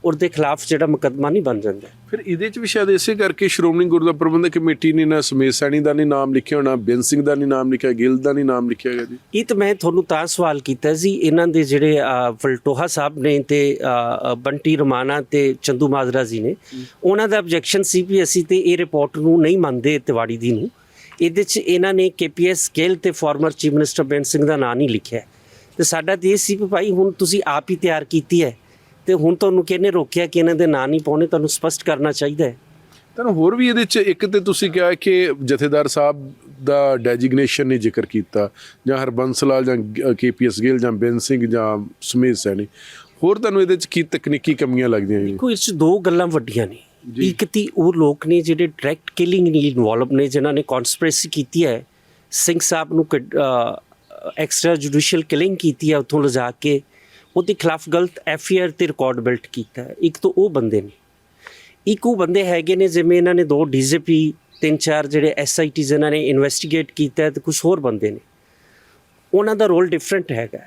Speaker 1: ਉਹਦੇ ਖਿਲਾਫ ਜਿਹੜਾ ਮੁਕੱਦਮਾ ਨਹੀਂ ਬਣ ਜਾਂਦਾ।
Speaker 2: ਫਿਰ ਇਹਦੇ ਚ ਵੀ ਸ਼ਾਇਦ ਇਸੇ ਕਰਕੇ ਸ਼੍ਰੋਮਣੀ ਗੁਰਦੁਆਰਾ ਪ੍ਰਬੰਧਕ ਕਮੇਟੀ ਨੇ ਨਾ ਸਮੇਤ ਸੈਣੀ ਦਾ ਨਹੀਂ ਨਾਮ ਲਿਖਿਆ ਹੋਣਾ ਬੇਨ ਸਿੰਘ ਦਾ ਨਹੀਂ ਨਾਮ ਲਿਖਿਆ ਗਿੱਲ ਦਾ ਨਹੀਂ ਨਾਮ ਲਿਖਿਆ ਗਿਆ ਜੀ।
Speaker 1: ਇਹ ਤਾਂ ਮੈਂ ਤੁਹਾਨੂੰ ਤਾਂ ਸਵਾਲ ਕੀਤਾ ਸੀ ਇਹਨਾਂ ਦੇ ਜਿਹੜੇ ਅ, ਵਲਟੋਹਾ ਸਾਹਿਬ ਨੇ ਤੇ ਬੰਟੀ ਰਮਾਨਾ ਤੇ ਚੰਦੂ ਮਾਜਰਾ ਜੀ ਨੇ ਉਹਨਾਂ ਦਾ ਆਬਜੈਕਸ਼ਨ ਸੀ ਵੀ ਅਸੀਂ ਤੇ ਇਹ ਰਿਪੋਰਟ ਨੂੰ ਨਹੀਂ ਮੰਨਦੇ ਤਿਵਾੜੀ ਦੀ ਨੂੰ। ਇਹਦੇ ਚ ਇਹਨਾਂ ਨੇ ਕੇਪੀਐਸ ਗਿੱਲ ਤੇ former chief minister Beant Singh ਦਾ ਨਾਂ ਨਹੀਂ ਲਿਖਿਆ। ਤੇ ਸਾਡਾ ਤੇ ਇਹ ਸੀ ਵੀ ਭਾਈ ਹੁਣ ਤੁਸੀਂ ਆਪ ਹੀ ਤਿਆਰ ਕੀਤੀ ਹੈ। ਤੇ ਹੁਣ ਤੁਹਾਨੂੰ ਕਿਹਨੇ ਰੋਕਿਆ ਕਿ ਇਹਨਾਂ ਦੇ ਨਾਂ ਨਹੀਂ ਪਾਉਣੇ? ਤੁਹਾਨੂੰ ਸਪਸ਼ਟ ਕਰਨਾ ਚਾਹੀਦਾ ਹੈ।
Speaker 2: ਤੁਹਾਨੂੰ ਹੋਰ ਵੀ ਇਹਦੇ ਚ ਇੱਕ ਤੇ ਤੁਸੀਂ ਕਿਹਾ ਕਿ ਜਥੇਦਾਰ ਸਾਹਿਬ ਦਾ ਡੈਜਿਗਨੇਸ਼ਨ ਨਹੀਂ ਜ਼ਿਕਰ ਕੀਤਾ ਜਾਂ ਹਰਬੰਸ ਲਾਲ ਜਾਂ ਕੇਪੀਐਸ ਗਿੱਲ ਜਾਂ ਬੇਨ ਸਿੰਘ ਜਾਂ ਸਮੇਤ ਸੈਣੀ। ਹੋਰ ਤੁਹਾਨੂੰ ਇਹਦੇ ਚ ਕੀ ਤਕਨੀਕੀ ਕਮੀਆਂ ਲੱਗਦੀਆਂ ਜੀ
Speaker 1: ਦੇਖੋ ਇਸ 'ਚ ਦੋ ਗੱਲਾਂ ਵੱਡੀਆਂ ਨੇ। ਇੱਕ ਤੀ ਉਹ ਲੋਕ ਨੇ ਜਿਹੜੇ ਡਾਇਰੈਕਟ ਕਿਲਿੰਗ ਨਾਲ ਇਨਵੋਲਵ ਨੇ ਜਿਨ੍ਹਾਂ ਨੇ ਕਨਸਪੀਰੇਸੀ ਕੀਤੀ ਹੈ। ਸਿੰਘ ਸਾਹਿਬ ਨੂੰ ਐਕਸਟਰਾ ਜੁਡੀਸ਼ੀਅਲ ਕਿਲਿੰਗ ਕੀਤੀ ਹੈ ਉੱਥੋਂ ਲਿਜਾ ਕੇ ਉਹਦੇ ਖਿਲਾਫ ਗਲਤ ਐੱਫ ਆਈ ਆਰ ਤੇ ਰਿਕਾਰਡ ਬਿਲਟ ਕੀਤਾ ਇੱਕ ਤਾਂ ਉਹ ਬੰਦੇ ਨੇ। ਇੱਕ ਉਹ ਬੰਦੇ ਹੈਗੇ ਨੇ, ਜਿਵੇਂ ਇਹਨਾਂ ਨੇ ਦੋ ਡੀਜੀਪੀ ਤਿੰਨ ਚਾਰ ਜਿਹੜੇ ਐੱਸ ਆਈ ਟੀਜ਼ ਇਹਨਾਂ ਨੇ ਇਨਵੈਸਟੀਗੇਟ ਕੀਤਾ ਹੈ ਤੇ ਕੁਝ ਹੋਰ ਬੰਦੇ ਨੇ। ਉਹਨਾਂ ਦਾ ਰੋਲ ਡਿਫਰੈਂਟ ਹੈਗਾ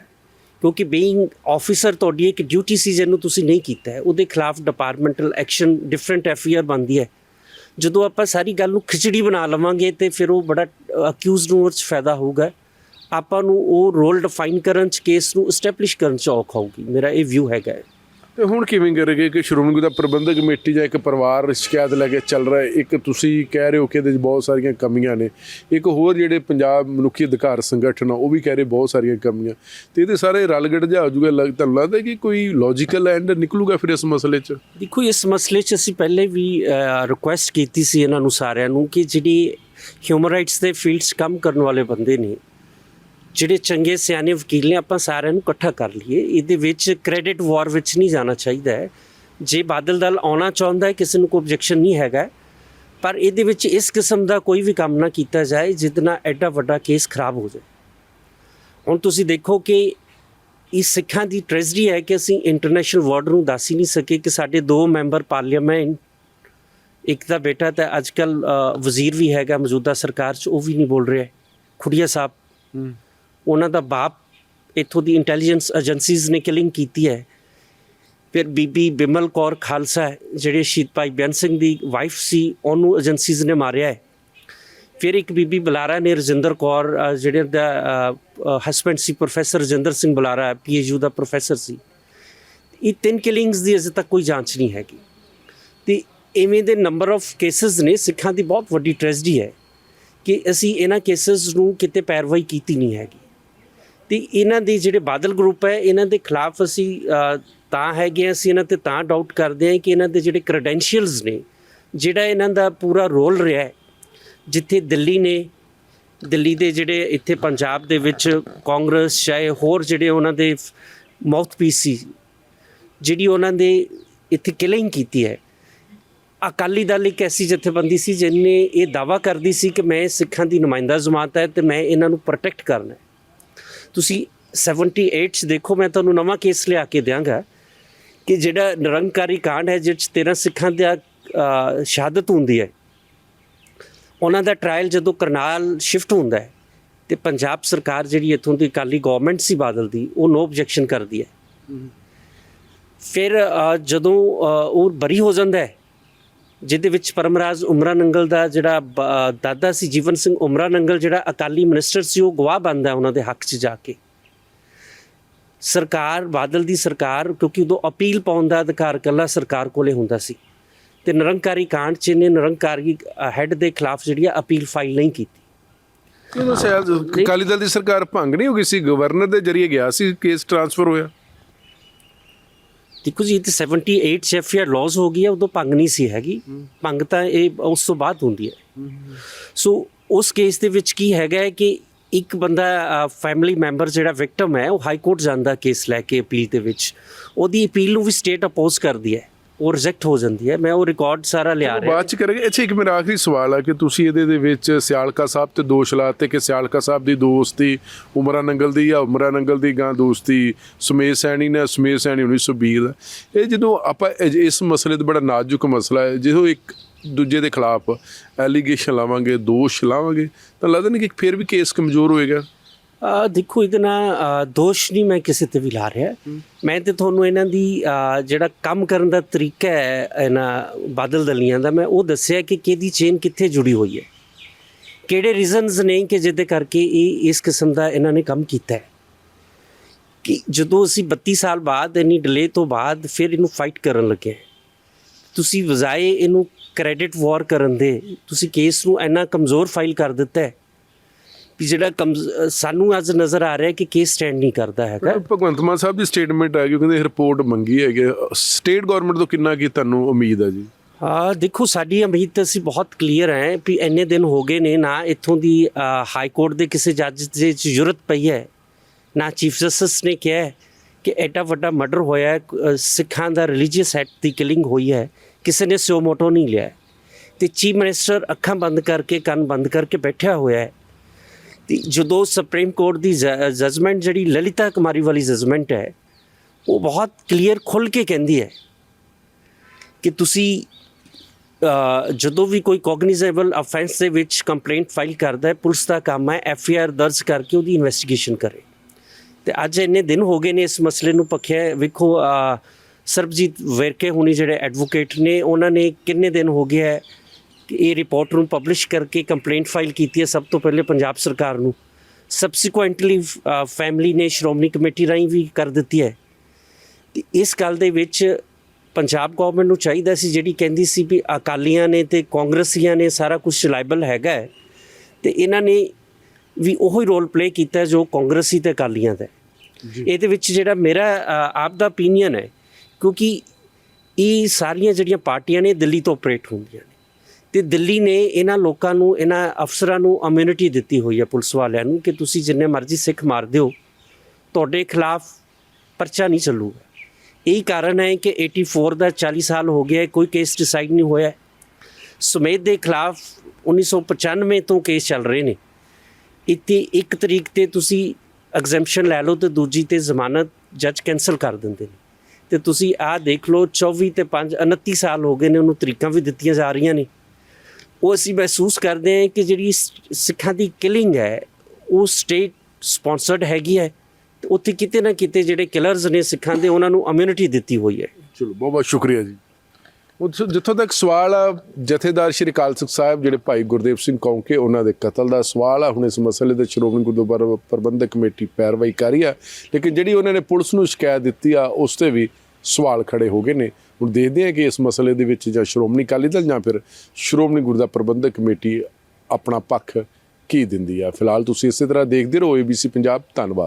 Speaker 1: ਕਿਉਂਕਿ ਬੀਇੰਗ ਆਫੀਸਰ ਤੁਹਾਡੀ ਇੱਕ ਡਿਊਟੀ ਸੀ, ਜਿਹਨੂੰ ਤੁਸੀਂ ਨਹੀਂ ਕੀਤਾ ਹੈ। ਉਹਦੇ ਖਿਲਾਫ departmental action different F I R ਬਣਦੀ ਹੈ। ਜਦੋਂ ਆਪਾਂ ਸਾਰੀ ਗੱਲ ਨੂੰ ਖਿਚੜੀ ਬਣਾ ਲਵਾਂਗੇ ਤੇ ਫਿਰ ਉਹ ਬੜਾ ਅਕਿਊਜ਼ਡ ਨੂੰ ਉਹ 'ਚ ਫਾਇਦਾ ਹੋਊਗਾ। ਆਪਾਂ ਨੂੰ ਉਹ ਰੋਲ ਡਿਫਾਈਨ ਕਰਨ ਚ ਕੇਸ ਨੂੰ ਐਸਟੈਬਲਿਸ਼ ਕਰਨ ਚ ਔਖਾ ਹੋਊਗੀ ਮੇਰਾ ਇਹ ਵਿਊ ਹੈਗਾ।
Speaker 2: ਤੇ ਹੁਣ ਕਿਵੇਂ ਕਰੇਗੇ ਕਿ ਸ਼੍ਰੋਮਣੀ ਗੁਰਦੁਆਰਾ ਪ੍ਰਬੰਧਕ ਕਮੇਟੀ ਜਾਂ ਇੱਕ ਪਰਿਵਾਰ ਸ਼ਿਕਾਇਤ ਲੈ ਕੇ ਚੱਲ ਰਿਹਾ ਇੱਕ ਤੁਸੀਂ ਕਹਿ ਰਹੇ ਹੋ ਕਿ ਇਹਦੇ ਵਿੱਚ ਬਹੁਤ ਸਾਰੀਆਂ ਕਮੀਆਂ ਨੇ। ਇੱਕ ਹੋਰ ਜਿਹੜੇ ਪੰਜਾਬ ਮਨੁੱਖੀ ਅਧਿਕਾਰ ਸੰਗਠਨ ਆ ਉਹ ਵੀ ਕਹਿ ਰਹੇ ਬਹੁਤ ਸਾਰੀਆਂ ਕਮੀਆਂ। ਤੇ ਇਹਦੇ ਸਾਰੇ ਰਲਗੜ ਜਾ ਹੋ ਜਾਊਗਾ ਲੱਗ ਤੁਹਾਨੂੰ ਲੱਗਦਾ ਕਿ ਕੋਈ ਲੌਜੀਕਲ ਐਂਡ ਨਿਕਲੂਗਾ ਫਿਰ ਇਸ ਮਸਲੇ 'ਚ?
Speaker 1: ਦੇਖੋ ਇਸ ਮਸਲੇ 'ਚ ਅਸੀਂ ਪਹਿਲੇ ਵੀ ਰਿਕੁਐਸਟ ਕੀਤੀ ਸੀ ਇਹਨਾਂ ਨੂੰ ਸਾਰਿਆਂ ਨੂੰ ਕਿ ਜਿਹੜੀ ਹਿਊਮਨ ਰਾਈਟਸ ਦੇ ਫੀਲਡਸ ਕੰਮ ਕਰਨ ਵਾਲੇ ਬੰਦੇ ਨੇ ਜਿਹੜੇ ਚੰਗੇ ਸਿਆਣੇ ਵਕੀਲ ਨੇ, ਆਪਾਂ ਸਾਰਿਆਂ ਨੂੰ ਇਕੱਠਾ ਕਰ ਲਈਏ। ਇਹਦੇ ਵਿੱਚ ਕ੍ਰੈਡਿਟ ਵਾਰ ਵਿੱਚ ਨਹੀਂ ਜਾਣਾ ਚਾਹੀਦਾ ਹੈ। ਜੇ ਬਾਦਲ ਦਲ ਆਉਣਾ ਚਾਹੁੰਦਾ ਹੈ, ਕਿਸੇ ਨੂੰ ਕੋਈ ਆਬਜੈਕਸ਼ਨ ਨਹੀਂ ਹੈਗਾ ਪਰ ਇਹਦੇ ਵਿੱਚ ਇਸ ਕਿਸਮ ਦਾ ਕੋਈ ਵੀ ਕੰਮ ਨਾ ਕੀਤਾ ਜਾਏ, ਜਿਹਦੇ ਨਾਲ ਐਡਾ ਵੱਡਾ ਕੇਸ ਖਰਾਬ ਹੋ ਜਾਏ। ਹੁਣ ਤੁਸੀਂ ਦੇਖੋ ਕਿ ਇਹ ਸਿੱਖਾਂ ਦੀ ਟ੍ਰੈਜਡੀ ਹੈ ਕਿ ਅਸੀਂ ਇੰਟਰਨੈਸ਼ਨਲ ਵਰਲਡ ਨੂੰ ਦੱਸ ਹੀ ਨਹੀਂ ਸਕੇ ਕਿ ਸਾਡੇ ਦੋ ਮੈਂਬਰ ਪਾਰਲੀਮੈਂਟ ਇੱਕ ਦਾ ਬੇਟਾ ਤਾਂ ਅੱਜਕੱਲ ਵਜ਼ੀਰ ਵੀ ਹੈਗਾ ਮੌਜੂਦਾ ਸਰਕਾਰ 'ਚ, ਉਹ ਵੀ ਨਹੀਂ ਬੋਲ ਰਿਹਾ ਖੁੜੀਆ ਸਾਹਿਬ। ਉਹਨਾਂ ਦਾ ਬਾਪ ਇਥੋਂ ਦੀ ਇੰਟੈਲੀਜੈਂਸ ਏਜੰਸੀਜ਼ ਨੇ ਕਿਲਿੰਗ ਕੀਤੀ ਹੈ। ਫਿਰ ਬੀਬੀ ਬਿਮਲ ਕੌਰ ਖਾਲਸਾ ਜਿਹੜੇ ਸ਼ਹੀਦ ਭਾਈ ਬੇਅੰਤ ਸਿੰਘ ਦੀ ਵਾਈਫ ਸੀ, ਉਹਨੂੰ ਏਜੰਸੀਜ਼ ਨੇ ਮਾਰਿਆ ਹੈ। ਫਿਰ ਇੱਕ ਬੀਬੀ ਬੁਲਾਰਾ ਨੇ ਰਜਿੰਦਰ ਕੌਰ ਜਿਹੜੇ ਦਾ ਹਸਬੰਡ ਸੀ ਪ੍ਰੋਫੈਸਰ ਰਜਿੰਦਰ ਸਿੰਘ ਬੁਲਾਰਾ ਪੀਐਚਯੂ ਦਾ ਪ੍ਰੋਫੈਸਰ ਸੀ। ਇਹ ਤਿੰਨ ਕਿਲਿੰਗਸ ਦੀ ਅਜੇ ਤੱਕ ਕੋਈ ਜਾਂਚ ਨਹੀਂ ਹੈਗੀ। ਤੇ ਇਵੇਂ ਦੇ ਨੰਬਰ ਆਫ ਕੇਸਸ ਨੇ, ਸਿੱਖਾਂ ਦੀ ਬਹੁਤ ਵੱਡੀ ਟ੍ਰੈਜਡੀ ਹੈ ਕਿ ਅਸੀਂ ਇਹਨਾਂ ਕੇਸਸ ਨੂੰ ਕਿਤੇ ਪੈਰਵਾਈ ਕੀਤੀ ਨਹੀਂ ਹੈਗੀ। ਤੇ ਇਹਨਾਂ ਦੇ ਜਿਹੜੇ ਬਾਦਲ ਗਰੁੱਪ ਹੈ ਇਹਨਾਂ ਦੇ ਖਿਲਾਫ ਅਸੀਂ ਤਾਂ ਹੈਗੇ ਹਾਂ, ਅਸੀਂ ਇਹਨਾਂ ਤੇ ਤਾਂ ਡਾਊਟ ਕਰਦੇ ਹਾਂ ਕਿ ਇਹਨਾਂ ਦੇ ਜਿਹੜੇ ਕ੍ਰੈਡੈਂਸ਼ੀਅਲਸ ਨੇ ਜਿਹੜਾ ਇਹਨਾਂ ਦਾ ਪੂਰਾ ਰੋਲ ਰਿਹਾ ਹੈ ਜਿੱਥੇ ਦਿੱਲੀ ਨੇ ਦਿੱਲੀ ਦੇ ਜਿਹੜੇ ਇੱਥੇ ਪੰਜਾਬ ਦੇ ਵਿੱਚ ਕਾਂਗਰਸ ਚਾਹੇ ਹੋਰ ਜਿਹੜੇ ਉਹਨਾਂ ਦੇ ਮਾਊਥਪੀਸ ਸੀ ਜਿਹੜੀ ਉਹਨਾਂ ਦੇ ਇੱਥੇ ਕਿਲਿੰਗ ਕੀਤੀ ਹੈ। ਅਕਾਲੀ ਦਲ ਇੱਕ ਐਸੀ ਜਥੇਬੰਦੀ ਸੀ ਜਿਹਨੇ ਇਹ ਦਾਵਾ ਕਰਦੀ ਸੀ ਕਿ ਮੈਂ ਸਿੱਖਾਂ ਦੀ ਨੁਮਾਇੰਦਾ ਜਮਾਤ ਹੈ ਤੇ ਮੈਂ ਇਹਨਾਂ ਨੂੰ ਪ੍ਰੋਟੈਕਟ ਕਰਨਾ ਤੁਸੀਂ 78 ਚ ਦੇਖੋ ਮੈਂ ਤੁਹਾਨੂੰ ਨਵਾਂ ਕੇਸ ਲਿਆ ਕੇ ਦਿਆਂਗਾ ਕਿ ਜਿਹੜਾ ਨਿਰੰਕਾਰੀ ਕਾਂਡ ਹੈ ਜਿਸ 'ਚ 13 ਸਿੱਖਾਂ ਦਾ ਸ਼ਹਾਦਤ ਹੁੰਦੀ ਹੈ। ਉਹਨਾਂ ਦਾ ਟ੍ਰਾਇਲ ਜਦੋਂ ਕਰਨਾਲ ਸ਼ਿਫਟ ਹੁੰਦਾ ਹੈ ਤੇ ਪੰਜਾਬ ਸਰਕਾਰ ਜਿਹੜੀ ਇੱਥੋਂ ਦੀ ਅਕਾਲੀ ਗਵਰਨਮੈਂਟ ਸੀ ਬਾਦਲ ਦੀ ਉਹ ਨੋ ਆਬਜੈਕਸ਼ਨ ਕਰਦੀ ਹੈ। ਫਿਰ ਜਦੋਂ ਉਹ ਬਰੀ ਹੋ ਜਾਂਦਾ ਹੈ ਜਿਹਦੇ ਵਿੱਚ ਪਰਮਰਾਜ ਉਮਰਾ ਨੰਗਲ ਦਾ ਜਿਹੜਾ ਬ- ਦਾਦਾ ਸੀ, ਜੀਵਨ ਸਿੰਘ ਉਮਰਾ ਨੰਗਲ ਜਿਹੜਾ ਅਕਾਲੀ ਮਿਨਿਸਟਰ ਸੀ, ਉਹ ਗਵਾਹ ਬਣਦਾ ਉਹਨਾਂ ਦੇ ਹੱਕ 'ਚ ਜਾ ਕੇ। ਸਰਕਾਰ, ਬਾਦਲ ਦੀ ਸਰਕਾਰ, ਕਿਉਂਕਿ ਉਦੋਂ ਅਪੀਲ ਪਾਉਣ ਦਾ ਅਧਿਕਾਰ ਕੱਲਾ ਸਰਕਾਰ ਕੋਲੇ ਹੁੰਦਾ ਸੀ। ਤੇ ਨਿਰੰਕਾਰੀ ਕਾਂਡ 'ਚ ਇਹਨੇ ਨਿਰੰਕਾਰੀ ਹੈੱਡ ਦੇ ਖਿਲਾਫ ਜਿਹੜੀ ਆ ਅਪੀਲ ਫਾਈਲ ਨਹੀਂ ਕੀਤੀ।
Speaker 2: ਇਹ ਸ਼ਾਇਦ ਅਕਾਲੀ ਦਲ ਦੀ ਸਰਕਾਰ ਭੰਗ ਨਹੀਂ ਹੋ ਗਈ ਸੀ? ਗਵਰਨਰ ਦੇ ਜਰੀਏ ਗਿਆ ਸੀ, ਕੇਸ ਟ੍ਰਾਂਸਫਰ ਹੋਇਆ।
Speaker 1: ਦੇਖੋ ਜੀ ਇਹ ਤੇ 78 ਚ ਐਫਆਰ ਲਾਜ਼ ਹੋ ਗਈ ਹੈ ਉਦੋਂ ਭੰਗ ਨਹੀਂ ਸੀ ਹੈਗੀ। ਭੰਗ ਤਾਂ ਇਹ ਉਸ ਤੋਂ ਬਾਅਦ ਹੁੰਦੀ ਹੈ। ਸੋ ਉਸ ਕੇਸ ਦੇ ਵਿੱਚ ਕੀ ਹੈਗਾ ਹੈ ਕਿ ਇੱਕ ਬੰਦਾ ਫੈਮਿਲੀ ਮੈਂਬਰ ਜਿਹੜਾ ਵਿਕਟਮ ਹੈ ਉਹ ਹਾਈ ਕੋਰਟ ਜਾਂਦਾ ਕੇਸ ਲੈ ਕੇ ਅਪੀਲ ਦੇ ਵਿੱਚ। ਉਹਦੀ ਅਪੀਲ ਨੂੰ ਵੀ ਸਟੇਟ ਅਪੋਜ਼ ਕਰਦੀ ਹੈ। ਉਹ ਰਿਜੈਕਟ ਹੋ ਜਾਂਦੀ ਹੈ। ਮੈਂ ਉਹ ਰਿਕਾਰਡ ਸਾਰਾ ਲਿਆ ਰਿਹਾ।
Speaker 2: ਬਾਅਦ ਚ ਕਰਾਂਗੇ। ਅੱਛਾ ਇੱਕ ਮੇਰਾ ਆਖਰੀ ਸਵਾਲ ਹੈ ਕਿ ਤੁਸੀਂ ਇਹਦੇ ਦੇ ਵਿੱਚ ਸਿਆਲਕਾ ਸਾਹਿਬ ਤੇ ਦੋਸ਼ ਲਾਤੇ ਕਿ ਸਿਆਲਕਾ ਸਾਹਿਬ ਦੀ ਦੋਸਤੀ ਉਮਰਾ ਨੰਗਲ ਦੀ ਜਾਂ ਉਮਰਾ ਨੰਗਲ ਦੀ ਗਾਂ ਦੋਸਤੀ ਸੁਮੇਸ਼ ਸੈਣੀ ਨੇ ਸੁਮੇਸ਼ ਸੈਣੀ 1920 ਦਾ। ਇਹ ਜਦੋਂ ਆਪਾਂ ਇਸ ਮਸਲੇ ਤੇ ਬੜਾ ਨਾਜ਼ੁਕ ਮਸਲਾ ਹੈ ਜਦੋਂ ਇੱਕ ਦੂਜੇ ਦੇ ਖਿਲਾਫ ਐਲੀਗੇਸ਼ਨ ਲਾਵਾਂਗੇ ਦੋਸ਼ ਲਾਵਾਂਗੇ ਤਾਂ ਲੱਗਦਾ ਨਹੀਂ ਕਿ ਫਿਰ ਵੀ ਕੇਸ ਕਮਜ਼ੋਰ ਹੋਏਗਾ।
Speaker 1: ਦੇਖੋ ਇਹਦੇ ਨਾਲ ਦੋਸ਼ ਨਹੀਂ ਮੈਂ ਕਿਸੇ ਤੇ ਵੀ ਲਾ ਰਿਹਾ। ਮੈਂ ਤੇ ਤੁਹਾਨੂੰ ਇਹਨਾਂ ਦੀ ਜਿਹੜਾ ਕੰਮ ਕਰਨ ਦਾ ਤਰੀਕਾ ਹੈ ਇਹਨਾਂ ਬਾਦਲ ਦਲੀਆਂ ਦਾ ਮੈਂ ਉਹ ਦੱਸਿਆ ਕਿ ਕਿਹਦੀ ਚੇਨ ਕਿੱਥੇ ਜੁੜੀ ਹੋਈ ਹੈ। ਕਿਹੜੇ ਰੀਜ਼ਨਸ ਨੇ ਕਿ ਜਿਹਦੇ ਕਰਕੇ ਇਹ ਇਸ ਕਿਸਮ ਦਾ ਇਹਨਾਂ ਨੇ ਕੰਮ ਕੀਤਾ ਹੈ। ਕਿ ਜਦੋਂ ਅਸੀਂ 32 ਸਾਲ ਬਾਅਦ ਇੰਨੀ ਡਿਲੇ ਤੋਂ ਬਾਅਦ ਫਿਰ ਇਹਨੂੰ ਫਾਈਟ ਕਰਨ ਲੱਗੇ। ਤੁਸੀਂ ਵਜ਼ਾਏ ਇਹਨੂੰ ਕ੍ਰੈਡਿਟ ਵਾਰ ਕਰਨ ਦੇ ਤੁਸੀਂ ਕੇਸ ਨੂੰ ਇੰਨਾ ਕਮਜ਼ੋਰ ਫਾਈਲ ਕਰ ਦਿੱਤਾ ਹੈ। ਵੀ ਜਿਹੜਾ ਸਾਨੂੰ ਅੱਜ ਨਜ਼ਰ ਆ ਰਿਹਾ ਕਿ ਕੇਸ ਸਟੈਂਡ ਨਹੀਂ ਕਰਦਾ ਹੈਗਾ।
Speaker 2: ਭਗਵੰਤ ਮਾਨ ਸਾਹਿਬ ਦੀ ਸਟੇਟਮੈਂਟ ਕਿ ਉਹ ਕਹਿੰਦੇ ਰਿਪੋਰਟ ਮੰਗੀ ਹੈਗੀ ਸਟੇਟ ਗਵਰਨਮੈਂਟ ਤੋਂ ਕਿੰਨਾ ਕੀ ਤੁਹਾਨੂੰ ਉਮੀਦ ਹੈ ਜੀ?
Speaker 1: ਹਾਂ ਦੇਖੋ ਸਾਡੀ ਉਮੀਦ ਤਾਂ ਅਸੀਂ ਬਹੁਤ ਕਲੀਅਰ ਹੈ ਵੀ ਇੰਨੇ ਦਿਨ ਹੋ ਗਏ ਨੇ ਨਾ ਇੱਥੋਂ ਦੀ ਹਾਈ ਕੋਰਟ ਦੇ ਕਿਸੇ ਜੱਜ ਦੇ ਚ ਜ਼ਰੂਰਤ ਪਈ ਹੈ ਨਾ ਚੀਫ ਜਸਟਿਸ ਨੇ ਕਿਹਾ ਕਿ ਐਡਾ ਵੱਡਾ ਮਰਡਰ ਹੋਇਆ ਹੈ ਸਿੱਖਾਂ ਦਾ ਰਿਲੀਜੀਅਸ ਐਕਟ ਦੀ ਕਿਲਿੰਗ ਹੋਈ ਹੈ ਕਿਸੇ ਨੇ ਸਿਓ ਮੋਟੋ ਨਹੀਂ ਲਿਆ। ਤੇ ਚੀਫ ਮਿਨਿਸਟਰ ਅੱਖਾਂ ਬੰਦ ਕਰਕੇ ਕੰਨ ਬੰਦ ਕਰਕੇ ਬੈਠਿਆ ਹੋਇਆ ਹੈ। ਜਦੋਂ ਸੁਪਰੀਮ ਕੋਰਟ ਦੀ ਜਜਮੈਂਟ ਜਿਹੜੀ ਲਲਿਤਾ ਕੁਮਾਰੀ ਵਾਲੀ ਜਜਮੈਂਟ ਹੈ, ਉਹ ਬਹੁਤ ਕਲੀਅਰ ਖੁੱਲ ਕੇ ਕਹਿੰਦੀ ਹੈ ਕਿ ਤੁਸੀਂ ਜਦੋਂ ਵੀ ਕੋਈ ਕੋਗਨੀਜ਼ੇਬਲ ਅਫੈਂਸ ਦੇ ਵਿੱਚ ਕੰਪਲੇਂਟ ਫਾਈਲ ਕਰਦਾ ਹੈ, ਪੁਲਿਸ ਦਾ ਕੰਮ ਹੈ ਐਫ ਆਈ ਆਰ ਦਰਜ ਕਰਕੇ ਉਹਦੀ ਇਨਵੈਸਟੀਗੇਸ਼ਨ ਕਰੇ। ਤੇ ਅੱਜ ਇੰਨੇ ਦਿਨ ਹੋ ਗਏ ਨੇ ਇਸ ਮਸਲੇ ਨੂੰ ਪੱਖਿਆ ਵੇਖੋ ਸਰਬਜੀਤ ਵੇਰਕੇ ਹੁਣੀ ਜਿਹੜੇ ਐਡਵੋਕੇਟ ਨੇ, ਉਹਨਾਂ ਨੇ ਕਿੰਨੇ ਦਿਨ ਹੋ ਗਏ ਹੈ ਇਹ ਰਿਪੋਰਟ ਨੂੰ ਪਬਲਿਸ਼ ਕਰਕੇ ਕੰਪਲੇਂਟ ਫਾਈਲ ਕੀਤੀ ਹੈ ਸਭ ਤੋਂ ਪਹਿਲੇ ਪੰਜਾਬ ਸਰਕਾਰ ਨੂੰ। ਸਬਸੀਕੁਐਂਟਲੀ ਫੈਮਿਲੀ ਨੇ ਸ਼੍ਰੋਮਣੀ ਕਮੇਟੀ ਰਾਹੀਂ ਵੀ ਕਰ ਦਿੱਤੀ ਹੈ। ਤੇ ਇਸ ਗੱਲ ਦੇ ਵਿੱਚ ਪੰਜਾਬ ਗਵਰਨਮੈਂਟ ਨੂੰ ਚਾਹੀਦਾ ਸੀ ਜਿਹੜੀ ਕਹਿੰਦੀ ਸੀ ਵੀ ਅਕਾਲੀਆਂ ਨੇ ਤੇ ਕਾਂਗਰਸੀਆਂ ਨੇ ਸਾਰਾ ਕੁਝ ਲਾਇਬਲ ਹੈਗਾ ਤੇ ਇਹਨਾਂ ਨੇ ਵੀ ਉਹੀ ਰੋਲ ਪਲੇ ਕੀਤਾ ਜੋ ਕਾਂਗਰਸੀ ਤੇ ਅਕਾਲੀਆਂ ਦਾ। ਇਹਦੇ ਵਿੱਚ ਜਿਹੜਾ ਮੇਰਾ ਆਪ ਦਾ opinion ਹੈ ਕਿਉਂਕਿ ਇਹ ਸਾਰੀਆਂ ਜਿਹੜੀਆਂ ਪਾਰਟੀਆਂ ਨੇ ਦਿੱਲੀ ਤੋਂ ਆਪਰੇਟ ਹੁੰਦੀਆਂ ਨੇ। ਤੇ ਦਿੱਲੀ ਨੇ ਇਹਨਾਂ ਲੋਕਾਂ ਨੂੰ, ਇਹਨਾਂ ਅਫਸਰਾਂ ਨੂੰ ਇਮਿਊਨਿਟੀ ਦਿੱਤੀ ਹੋਈ ਹੈ ਪੁਲਿਸ ਵਾਲਿਆਂ ਨੂੰ ਕਿ ਤੁਸੀਂ ਜਿੰਨੇ ਮਰਜ਼ੀ ਸਿੱਖ ਮਾਰ ਦਿਓ ਤੁਹਾਡੇ ਖਿਲਾਫ ਪਰਚਾ ਨਹੀਂ ਚੱਲੂਗਾ ਇਹੀ ਕਾਰਨ ਹੈ ਕਿ 84 ਦਾ 40 ਸਾਲ ਹੋ ਗਿਆ ਕੋਈ ਕੇਸ ਡਿਸਾਈਡ ਨਹੀਂ ਹੋਇਆ। ਹੈ। ਸੁਮੇਧ ਦੇ ਖਿਲਾਫ 1995 ਤੋਂ ਕੇਸ ਚੱਲ ਰਹੇ ਨੇ। ਇੱਥੇ ਇੱਕ ਤਰੀਕ ਤੇ ਤੁਸੀਂ ਐਗਜ਼ੈਂਪਸ਼ਨ ਲੈ ਲਓ ਤੇ ਦੂਜੀ ਤੇ ਜ਼ਮਾਨਤ ਜੱਜ ਕੈਨਸਲ ਕਰ ਦਿੰਦੇ ਨੇ। ਤੇ ਤੁਸੀਂ ਆਹ ਦੇਖ ਲਓ 24 ਤੇ 5 29 ਸਾਲ ਹੋ ਗਏ ਨੇ, ਉਹਨੂੰ ਤਰੀਕਾਂ ਵੀ ਦਿੱਤੀਆਂ ਜਾ ਰਹੀਆਂ ਨੇ। ਉਹ ਅਸੀਂ ਮਹਿਸੂਸ ਕਰਦੇ ਹਾਂ ਕਿ ਜਿਹੜੀ ਸਿੱਖਾਂ ਦੀ ਕਿਲਿੰਗ ਹੈ, ਉਹ ਸਟੇਟ ਸਪਾਂਸਰਡ ਹੈਗੀ ਹੈ ਤੇ ਉੱਥੇ ਕਿਤੇ ਨਾ ਕਿਤੇ ਜਿਹੜੇ ਕਿਲਰਸ ਨੇ ਸਿੱਖਾਂ ਦੇ, ਉਹਨਾਂ ਨੂੰ ਇਮਿਊਨਿਟੀ ਦਿੱਤੀ ਹੋਈ ਹੈ।
Speaker 2: ਚਲੋ, ਬਹੁਤ ਬਹੁਤ ਸ਼ੁਕਰੀਆ ਜੀ। ਜਿੱਥੋਂ ਤੱਕ ਸਵਾਲ ਆ, ਜਥੇਦਾਰ ਸ਼੍ਰੀ ਅਕਾਲ ਤਖਤ ਸਾਹਿਬ, ਜਿਹੜੇ ਭਾਈ ਗੁਰਦੇਵ ਸਿੰਘ ਕੌਂਕੇ, ਉਹਨਾਂ ਦੇ ਕਤਲ ਦਾ ਸਵਾਲ ਆ, ਹੁਣ ਇਸ ਮਸਲੇ ਤੇ ਸ਼੍ਰੋਮਣੀ ਗੁਰਦੁਆਰਾ ਪ੍ਰਬੰਧਕ ਕਮੇਟੀ ਪੈਰਵਾਈ ਕਰ ਰਹੀ ਆ, ਲੇਕਿਨ ਜਿਹੜੀ ਉਹਨਾਂ ਨੇ ਪੁਲਿਸ ਨੂੰ ਸ਼ਿਕਾਇਤ ਦਿੱਤੀ ਆ, ਉਸ ਤੇ ਵੀ ਸਵਾਲ ਖੜੇ ਹੋ ਗਏ ਨੇ। ਹੁਣ ਦੇਖਦੇ ਹਾਂ ਕਿ ਇਸ ਮਸਲੇ ਦੇ ਵਿੱਚ ਜਾਂ ਸ਼੍ਰੋਮਣੀ ਅਕਾਲੀ ਦਲ ਜਾਂ ਫਿਰ ਸ਼੍ਰੋਮਣੀ ਗੁਰਦੁਆਰਾ ਪ੍ਰਬੰਧਕ ਕਮੇਟੀ ਆਪਣਾ ਪੱਖ ਕੀ ਦਿੰਦੀ ਆ। ਫਿਲਹਾਲ ਤੁਸੀਂ ਇਸੇ ਤਰ੍ਹਾਂ ਦੇਖਦੇ ਰਹੋ ABC ਪੰਜਾਬ, ਧੰਨਵਾਦ।